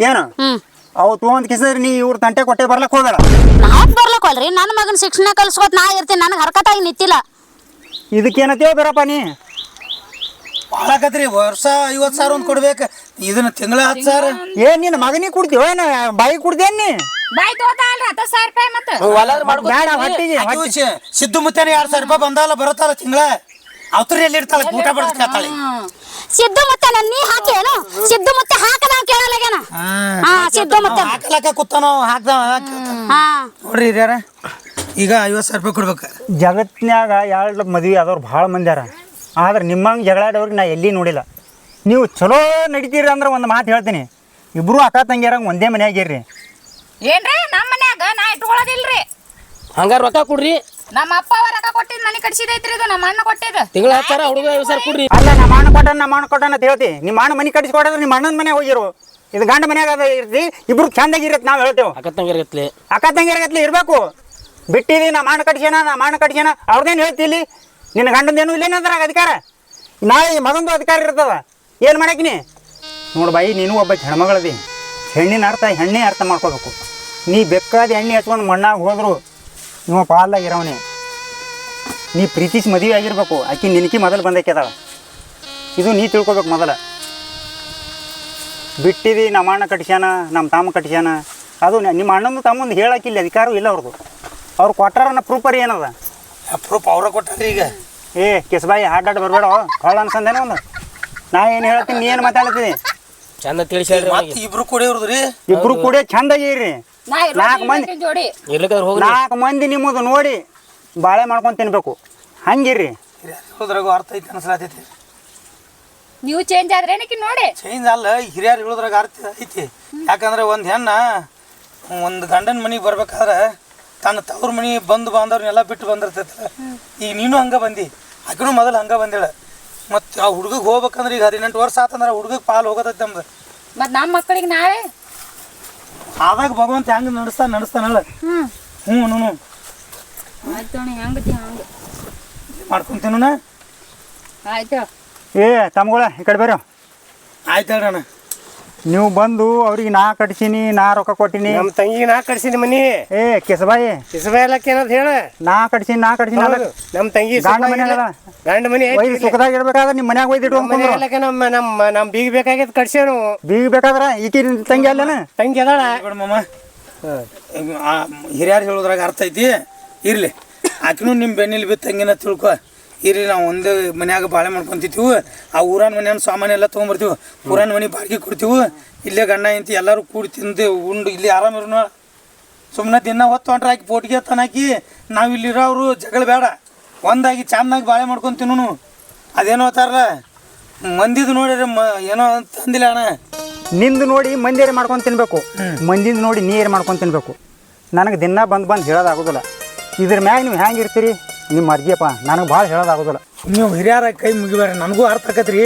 ಏನು? ಅವ ತೊಗೊಂಡ್ ಕಿಸಿದ್ರೆ ನೀ ಇವ್ರ ತಂಟೆ ಕೊಟ್ಟೆ ಬರ್ಲಕ್ ಹೋಗಲ್ಲ ಬರ್ಲಕ್ ಬರ್ಲಕ್ಕಲ್ರಿ ನನ್ನ ಮಗನ ಶಿಕ್ಷಣ ಕಲ್ಸ್ಕೊತ್ ನಾ ಇರ್ತೀನಿ ನನಗೆ ಹರ್ಕತ್ತಾಗಿ ನಿಂತಿಲ್ಲ ಇದಕ್ಕೇನತ್ತೀವ ಬೇರಪ್ಪ ನೀ? ಹಾಕತ್ರಿ ವರ್ಷ ಐವತ್ತು ಸಾವಿರ ಒಂದು ಕೊಡ್ಬೇಕು. ಇದನ್ನ ತಿಂಗಳ ಹತ್ತು ಸಾವಿರ. ಏ ನಿನ್ನ ಮಗನಿಗೆ ಕೊಡ್ತೀವ ಏನ ಬಾಯಿ ಕುಡ್ದೇನ್ ನೀ? ಬಾಯ್ ತೋತ ಅಲ್ರಿ ಹತ್ತು ಸಾವಿರ ರೂಪಾಯಿ ಮತ್ತ. ಹೊಲಾದ್ ಮಾಡ್ಕೊ ಬೇಡ ಹೊಟ್ಟಿಗೆ ಆಕಿ ಉಚ್ಚ- ಸಿದ್ದು ಮುತ್ತೇನ ಎರಡ್ ಸಾವಿರ ರೂಪಾಯಿ ಬಂದಲ್ಲ ಬರುತ್ತಲ್ಲ ತಿಂಗಳ. ಅವತ್ರಿ ಎಲ್ಲಿ ಇರ್ತಾಳೆ ಊಟ ಬಡ್ದು ಕೇಳ್ತಾಳೆ ಸಿದ್ದು ಮತ್ತೆ ನನ್ನ ನೀ ಹಾಕಿ ಏನು? ಸಿದ್ದು ಮತ್ತೆ ಹಾಕ ನಾವು ಕೇಳಲಾಗ್ಯಾನ ಹಾ. ಸಿದ್ದು ಮತ್ತೆ ಹಾಕಲಕ್ಕ ಕೂತಾನೋ ಹಾಕ್ದ ಹಾ. ನೋಡ್ರಿ ಹಿರಿಯರ ಈಗ ಐವತ್ತು ಸಾವಿರ ರೂಪಾಯಿ ಕೊಡ್ಬೇಕು. ಜಗತ್ನ್ಯಾಗ ಎರಡು ಮದ್ವಿ ಆದವ್ರು ಭಾಳ ಮಂದ್ಯಾರ ಆದ್ರೆ ನಿಮ್ಮಂಗೆ ಜಗಳಾಡೋರಿಗೆ ನಾ ಎಲ್ಲಿ ನೋಡಿಲ್ಲ. ನೀವು ಚಲೋ ನಡಿತೀರಿ ಅಂದ್ರೆ ಒಂದು ಮಾತು ಹೇಳ್ತೀನಿ. ಇಬ್ಬರು ಅಕ್ಕ ತಂಗಿಯರಂಗೆ ಒಂದೇ ಮನೆಯಾಗಿರ್ರಿ ಏನ್ರಿ? ನಮ್ಮ ಮನ್ಯಾಗ ನಾ ಇಟ್ಕೊಳ್ಳೋದಿಲ್ರಿ ಹಂಗಾರ ರೊಕ್ಕ ಕೊಡ್ರಿ. ನಮ್ಮ ಅಪ್ಪ ಅವ ರೊಕ್ಕ ಕೊಟ್ಟಿದ್ ಮನೆ ಕಟ್ಸಿದೈತ್ರಿ ಇದು ನಮ್ಮ ಅಣ್ಣ ಕೊಟ್ಟಿದ್ದು ತಿಂಗಳ ಹತ್ತು ಸಾವಿರ ಹುಡುಗ ಸರ್ ಕೊಡ್ರಿ. ಅಲ್ಲ ನಮ್ಮ ಅಣ್ಣ ಕೊಟ್ಟ ನಮ್ಮ ಅಣ್ಣ ಕೊಟ್ಟ ಅಂತ ಹೇಳ್ತಿ. ನಿಮ್ಮ ಅಣ್ಣ ಮನೆ ಕಟ್ಟಿಸ್ಕೊಡೋದ್ರೆ ನಿಮ್ಮ ಅಣ್ಣನ ಮನೆ ಹೋಗಿರು. ಇದು ಗಂಡ ಮನ್ಯಾಗ ಅದ ಇರ್ತಿ ಇಬ್ರು ಚಂದಾಗಿರತ್ತೆ ನಾವು ಹೇಳ್ತೇವೆ. ಅಕ್ಕ ತಂಗಿರಗತ್ಲೆ ಅಕ್ಕ ತಂಗಿಯರ್ಗತ್ಲೆ ಇರಬೇಕು. ಬಿಟ್ಟಿದಿ ನಮ್ಮ ಅಣ್ಣ ಕಟ್ಸ್ಯಾನ ನಮ್ಮ ಅಣ್ಣ ಕಟ್ಸ್ಯಾನ. ಅವ್ರದ್ದೇನು ಹೇಳ್ತಿ ಇಲ್ಲಿ? ನಿನ್ನ ಗಂಡಂದೇನು ಇಲ್ಲೇನಂದ್ರಾಗ ಅಧಿಕಾರ? ನಾಳೆ ಮಗಂದು ಅಧಿಕಾರ ಇರ್ತದ. ಏನು ಮಾಡಾಕಿನಿ ನೋಡು ಬಾಯಿ, ನೀನು ಒಬ್ಬ ಹೆಣ್ಮಗಳದಿ. ಹೆಣ್ಣಿನ ಅರ್ಥ ಹೆಣ್ಣೆ ಅರ್ಥ ಮಾಡ್ಕೋಬೇಕು. ನೀ ಬೆಕ್ಕಾದ ಎಣ್ಣೆ ಹಚ್ಕೊಂಡು ಮಣ್ಣಾಗ ಹೋದ್ರು ನೀವು ಪಾಲ್ದಾಗ ಇರೋವನೇ. ನೀ ಪ್ರೀತಿಸಿ ಮದುವೆ ಆಗಿರ್ಬೇಕು. ಆಕಿ ನಿನಕಿ ಮೊದಲು ಬಂದೈಕೆ ಅದಾಳ. ಇದು ನೀ ತಿಳ್ಕೊಬೇಕು ಮೊದಲ. ಬಿಟ್ಟಿದಿ ನಮ್ಮ ಅಣ್ಣ ಕಟ್ಸ್ಯಾನ, ನಮ್ಮ ತಮ್ಮ ಕಟ್ಸ್ಯಾನ. ಅದು ನಿಮ್ಮ ಅಣ್ಣಂದು ತಮ್ಮಂದು ಹೇಳಕ್ಕಿಲ್ಲ, ಅಧಿಕಾರವೂ ಇಲ್ಲ ಅವ್ರದ್ದು ಅವ್ರು ಕೊಟ್ಟಾರನ್ನ ಪ್ರೂಪರ್ ಏನದ? ಅಪ್ರೂಪ್ ಅವ್ರ ಕೊಟ್ಟಾರಿ ಈಗ. ಏ ಕಿಸ್ಬಾಯಿ ಹಾಡಾಡ್ ಬರಬೇಡ. ಭಾಳ ಅನ್ಸಂದೇನ ಒಂದು. ನಾ ಏನು ಹೇಳ್ತೀನಿ ನೀ ಏನು ಮಾತಾಡ್ತೀನಿ ಚಂದ ತಿಳಿಸಿ ಮತ್ತೆ ಇಬ್ರು ಕೂಡಿ ಇವ್ರದ್ರಿ ಇಬ್ರು ಕೂಡ ಚಂದ ಇರ್ರಿ. ನಾಲ್ಕು ಮಂದಿ ಜೋಡಿ. ಇರ್ಲಿಕ್ಕೆ ಹೋಗ್ರಿ. ನಾಲ್ಕು ಮಂದಿ ನಿಮ್ಮದು ನೋಡಿ ಬಾಳೆ ಮಾಡ್ಕೊಂಡು ತಿನ್ಬೇಕು. ಹಂಗಿರ್ರಿ. ಹೇಳೋದ್ರಾಗ ಅರ್ಥ ಐತಿ ಅನ್ಸಲಾತೈತಿ. ನೀವು ಚೇಂಜ್ ಆದ್ರೇನಕಿ ನೋಡಿ? ಚೇಂಜ್ ಅಲ್ಲ ಹಿರಿಯರು ಹೇಳೋದ್ರಾಗ ಅರ್ಥ ಐತಿ. ಯಾಕಂದ್ರೆ ಒಂದು ಹೆಣ್ಣ ಒಂದು ಗಂಡನ ಮನೆಗೆ ಬರ್ಬೇಕಾದ್ರೆ ತನ್ನ ತವ್ರ ಮನೆ ಬಂದು ಬಾಂಧವ್ರನ್ನೆಲ್ಲ ಬಿಟ್ಟು ಬಂದಿರ್ತೈತಲ್ಲ ಈಗ ನೀನು ಹಂಗ ಬಂದಿ. ಆಕಿನೂ ಮೊದಲು ಹಂಗ ಬಂದಿಳ. ಮತ್ತು ಆ ಹುಡುಗಗೆ ಹೋಗ್ಬೇಕಂದ್ರೆ ಈಗ ಹದಿನೆಂಟು ವರ್ಷ ಆತಂದ್ರೆ ಹುಡುಗಗೆ ಪಾಲು ಹೋಗೋದೈತೆ ನಮ್ದು. ಮತ್ ನಮ್ಮ ಮಕ್ಕಳಿಗೆ ನಾವೇ ಆದಾಗ ಭಗವಂತ ಹೆಂಗೆ ನಡೆಸ್ತಾನೆ ನಡೆಸ್ತಾನಲ್ಲ ಹ್ಮ್. ಹ್ಞೂ ಹ್ಞೂ ಆಯ್ತು ಅಣ್ಣ ಹೆಂಗತಿ ಹಂಗ? ಮಾಡ್ಕೊಂತೀನ ಆಯ್ತು ಏ ತಮ್ಗಳ ಈ ಕಡೆ ಬೇರೆ ಆಯ್ತು ಹೇಳ್ರಣ್ಣ ನೀವು ಬಂದು ಅವ್ರಿಗೆ ನಾ ಕಟ್ಸೀನಿ ನಾ ರೊಕ್ಕ ಕೊಟ್ಟಿನಿ. ನಮ್ಮ ತಂಗಿ ನಾ ಕಟ್ಸಿನಿ ಮನಿ. ಏ ಕಿಸಬಾಯಿ. ಇಸಬೇಲಕ್ಕೆ ಏನಂತ ಹೇಳ? ನಾ ಕಟ್ಸೀನಿ ನಾ ಕಟ್ಸೀನಿ ನಮ್ಮ ತಂಗಿ ಗಂಡ ಮನೆ ಅದ. ಗಂಡ ಮನಿ ಐತಿ ಸುಖದಾಗ ಇರ್ಬೇಕಾದ್ರೆ ನಿಮ್ಮ ಮನ್ಯಾಗ ಒಯ್ದು ಮನೆ ಇಟ್ಕೊಂಡು ನಮ್ಮ ನಮ್ಮ ನಮ್ಮ ಬೀಗ ಬೇಕಾಗಿತ್ತು ಕಟ್ಸೇನು ಬೀಗ ಬೇಕಾದ್ರೆ ಈಕಿ ನಿನ್ ತಂಗಿ ಅಲ್ಲೇನ? ತಂಗಿ ಅದಾಳ. ಬೇಡ ಮಾಮ. ಹಿರಿಯರು ಹೇಳೋದ್ರಾಗ ಅರ್ಥ ಐತಿ. ಇರ್ಲಿ. ಆಕಿನೂ ನಿಮ್ಮ ಬೆನ್ನಿಲ್ ಬಿತ್ತಂಗಿನ ತಿಳ್ಕೊ. ಇರ್ಲಿ ನಾವು ಒಂದೇ ಮನ್ಯಾಗ ಬಾಳೆ ಮಾಡ್ಕೊತಿದ್ದೀವಿ ಆ ಊರಾನ ಮನೆಯನ್ನು ಸಾಮಾನು ಎಲ್ಲ ತೊಗೊಂಬರ್ತೀವಿ. ಊರಾನ ಮನೆ ಬಾಡಿಗೆ ಕೊಡ್ತೀವಿ. ಇಲ್ಲೇ ಗಂಡ ಇಂತಿ ಎಲ್ಲರೂ ಕೂಡಿ ತಿಂದು ಉಂಡು. ಇಲ್ಲಿ ಆರಾಮಿರೋಣ ಸುಮ್ಮನೆ ದಿನ ಹೊತ್ತು ಹೊಂಟ್ರೆ ಹಾಕಿ ಪೋಟಿಗೆ ತನಾಕಿ ನಾವು ಇಲ್ಲಿರೋರು ಜಗಳ ಬೇಡ. ಒಂದಾಗಿ ಚಂದಾಗಿ ಬಾಳೆ ಮಾಡ್ಕೊಂಡು ತಿನ್ನೋನು. ಅದೇನೋ ಅಂತಾರಲ್ಲ ಮಂದಿದು ನೋಡಿದ್ರೆ ಮ ಏನೋ ತಂದಿಲ್ಲ ಅಣ್ಣ. ನಿಂದು ನೋಡಿ ಮಂದಿಯರು ಮಾಡ್ಕೊಂಡು ತಿನ್ಬೇಕು? ಮಂದಿಂದ ನೋಡಿ ನೀರು ಮಾಡ್ಕೊಂಡು ತಿನ್ಬೇಕು? ನನಗೆ ದಿನ ಬಂದು ಬಂದು ಹೇಳೋದಾಗೋದಿಲ್ಲ ಇದ್ರ ಮ್ಯಾಗ ನೀವು ಹೆಂಗೆ ಇರ್ತೀರಿ? ನಿಮ್ಮ ಅರ್ಜಿಯಪ್ಪ ನನಗೆ ಭಾಳ ಹೇಳೋದಾಗೋದಿಲ್ಲ. ನೀವು ಹಿರಿಯರ ಕೈ ಮುಗಿಬೇಡ್ರಿ ನನಗೂ ಅರ್ಥ ಆಕತ್ರಿ.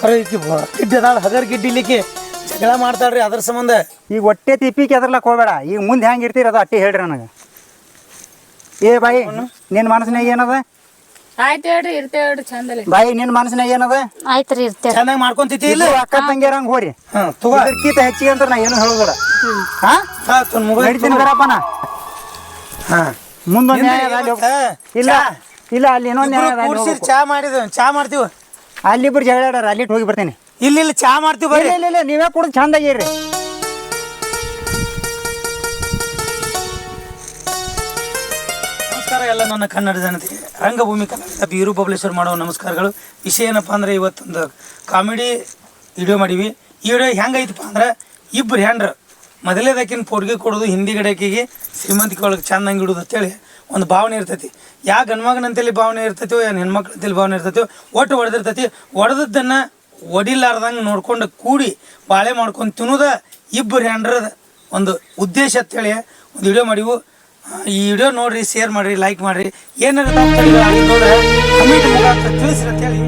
ಖರೆ ಈಕಿ ಗಿಡ್ಡಿ ಅದಾಳ ಹಗರ್ ಗಿಡ್ಡಿಲಿಕ್ಕೆ ಜಗಳ ಮಾಡ್ತಾಳ್ರಿ ಅದ್ರ ಸಂಬಂಧ. ಈಗ ಹೊಟ್ಟೆ ತಿಪ್ಪಿಗೆ ಅದ್ರಲ್ಲ ಹೋಗಬೇಡ ಈಗ ಮುಂದೆ ಹೆಂಗೆ ಇರ್ತೀರಿ ಅದು ಅಟ್ಟಿ ಹೇಳ್ರಿ ನನಗೆ. ಏ ಬಾಯಿ ನಿನ್ನ ಮನಸ್ಸಿನಾಗ ಏನದ? ಆಯ್ತು ಹೇಳ್ರಿ ಇರ್ತೇವೆ ಹೇಳ್ರಿ ಚಂದಲ್ಲಿ ಬಾಯಿ ನಿನ್ನ ಮನಸ್ಸಿನಾಗ ಏನದ? ಆಯ್ತ್ರಿ ಇರ್ತೇವೆ. ಚೆನ್ನಾಗಿ ಮಾಡ್ಕೊಂತೈತಿ ಇಲ್ಲ? ಅಕ್ಕ ತಂಗಿಯರಂಗೆ ಹೋರಿ. ಹಾ ತಗೋ. ಇದಕ್ಕಿಂತ ಹೆಚ್ಚಿಗೆ ಅಂತ ನಾ ಏನು ಹೇಳೋದಿಲ್ಲ. ಹಾ? ಹಾ ತನ್ ಮುಗ ನಡಿತೀನಿ ಬರಪ್ಪ ನಾ ಹಾ. ಮುಂದೊಂದು ನ್ಯಾಯ ಅದ ಅಲ್ಲಿ ಇಲ್ಲ ಇಲ್ಲ ಅಲ್ಲಿ ಇನ್ನೊಂದು ನ್ಯಾಯ ಅದ ಅಲ್ಲಿ ಕೂಡ್ಸಿರ್ ಹೋಗ್ಬೇಕು. ಚಾ ಮಾಡಿದ್ವಿ ಚಾ ಮಾಡ್ತೀವಿ. ಅಲ್ಲಿಬ್ರು ಜಗಳಾಡಾರ ಅಲ್ಲಿ ಹೋಗಿ ಬರ್ತೀನಿ. ಇಲ್ಲಿ ಇಲ್ಲಿ ಚಾ ಮಾಡ್ತೀವಿ ಬರ್ರಿ. ಇಲ್ಲ ಇಲ್ಲ ಇಲ್ಲ ನೀವೇ ಚಂದ ಚಂದಾಗಿರ್ರಿ ನಮಸ್ಕಾರ ಎಲ್ಲ ನನ್ನ ಕನ್ನಡ ಜನತೆ ರಂಗಭೂಮಿ ಕನ್ನಡ ಬೀರು ಬಬ್ಲೇಶ್ವರ್ ಮಾಡೋ ನಮಸ್ಕಾರಗಳು. ವಿಷಯ ಏನಪ್ಪ ಅಂದ್ರೆ ಇವತ್ತೊಂದು ಕಾಮಿಡಿ ವಿಡಿಯೋ ಮಾಡೀವಿ. ಈ ವಿಡಿಯೋ ಹೆಂಗೈತಪ್ಪ ಅಂದ್ರೆ ಇಬ್ರು ಹೆಂಡ್ರು. ಮೊದಲೇದಕ್ಕಿನ ಪೋರ್ಗೆ ಕೊಡೋದು, ಹಿಂದಿ ಗಡಕಿಗೆ ಶ್ರೀಮಂತಿಕೆ ಒಳಗೆ ಚಂದಂಗೆ ಇಡೋದು ಅಂತೇಳಿ ಒಂದು ಭಾವನೆ ಇರ್ತೈತಿ. ಯಾ ಗಂಡ್ಮಗನಂತೇಳಿ ಭಾವನೆ ಇರ್ತೈತೋ ಏನು ಹೆಣ್ಮಕ್ಳಂತೇಳಿ ಭಾವನೆ ಇರ್ತೈತೋ, ಒಟ್ಟು ಹೊಡೆದಿರ್ತೈತಿ ಹೊಡೆದದ್ದನ್ನು ಒಡಿಲಾರ್ದಂಗೆ ನೋಡ್ಕೊಂಡು ಕೂಡಿ ಬಾಳೆ ಮಾಡ್ಕೊಂಡು ತಿನ್ನೋದ ಇಬ್ಬರು ಹೆಂಡ್ರದ ಒಂದು ಉದ್ದೇಶ ಅಂತೇಳಿ ಒಂದು ವಿಡಿಯೋ ಮಾಡಿವು. ಈ ವಿಡಿಯೋ ನೋಡಿರಿ ಶೇರ್ ಮಾಡಿರಿ ಲೈಕ್ ಮಾಡಿರಿ. ಏನಾರು ಕಮೆಂಟ್ ತಿಳಿಸ್ರಿ ಅಂತೇಳಿ.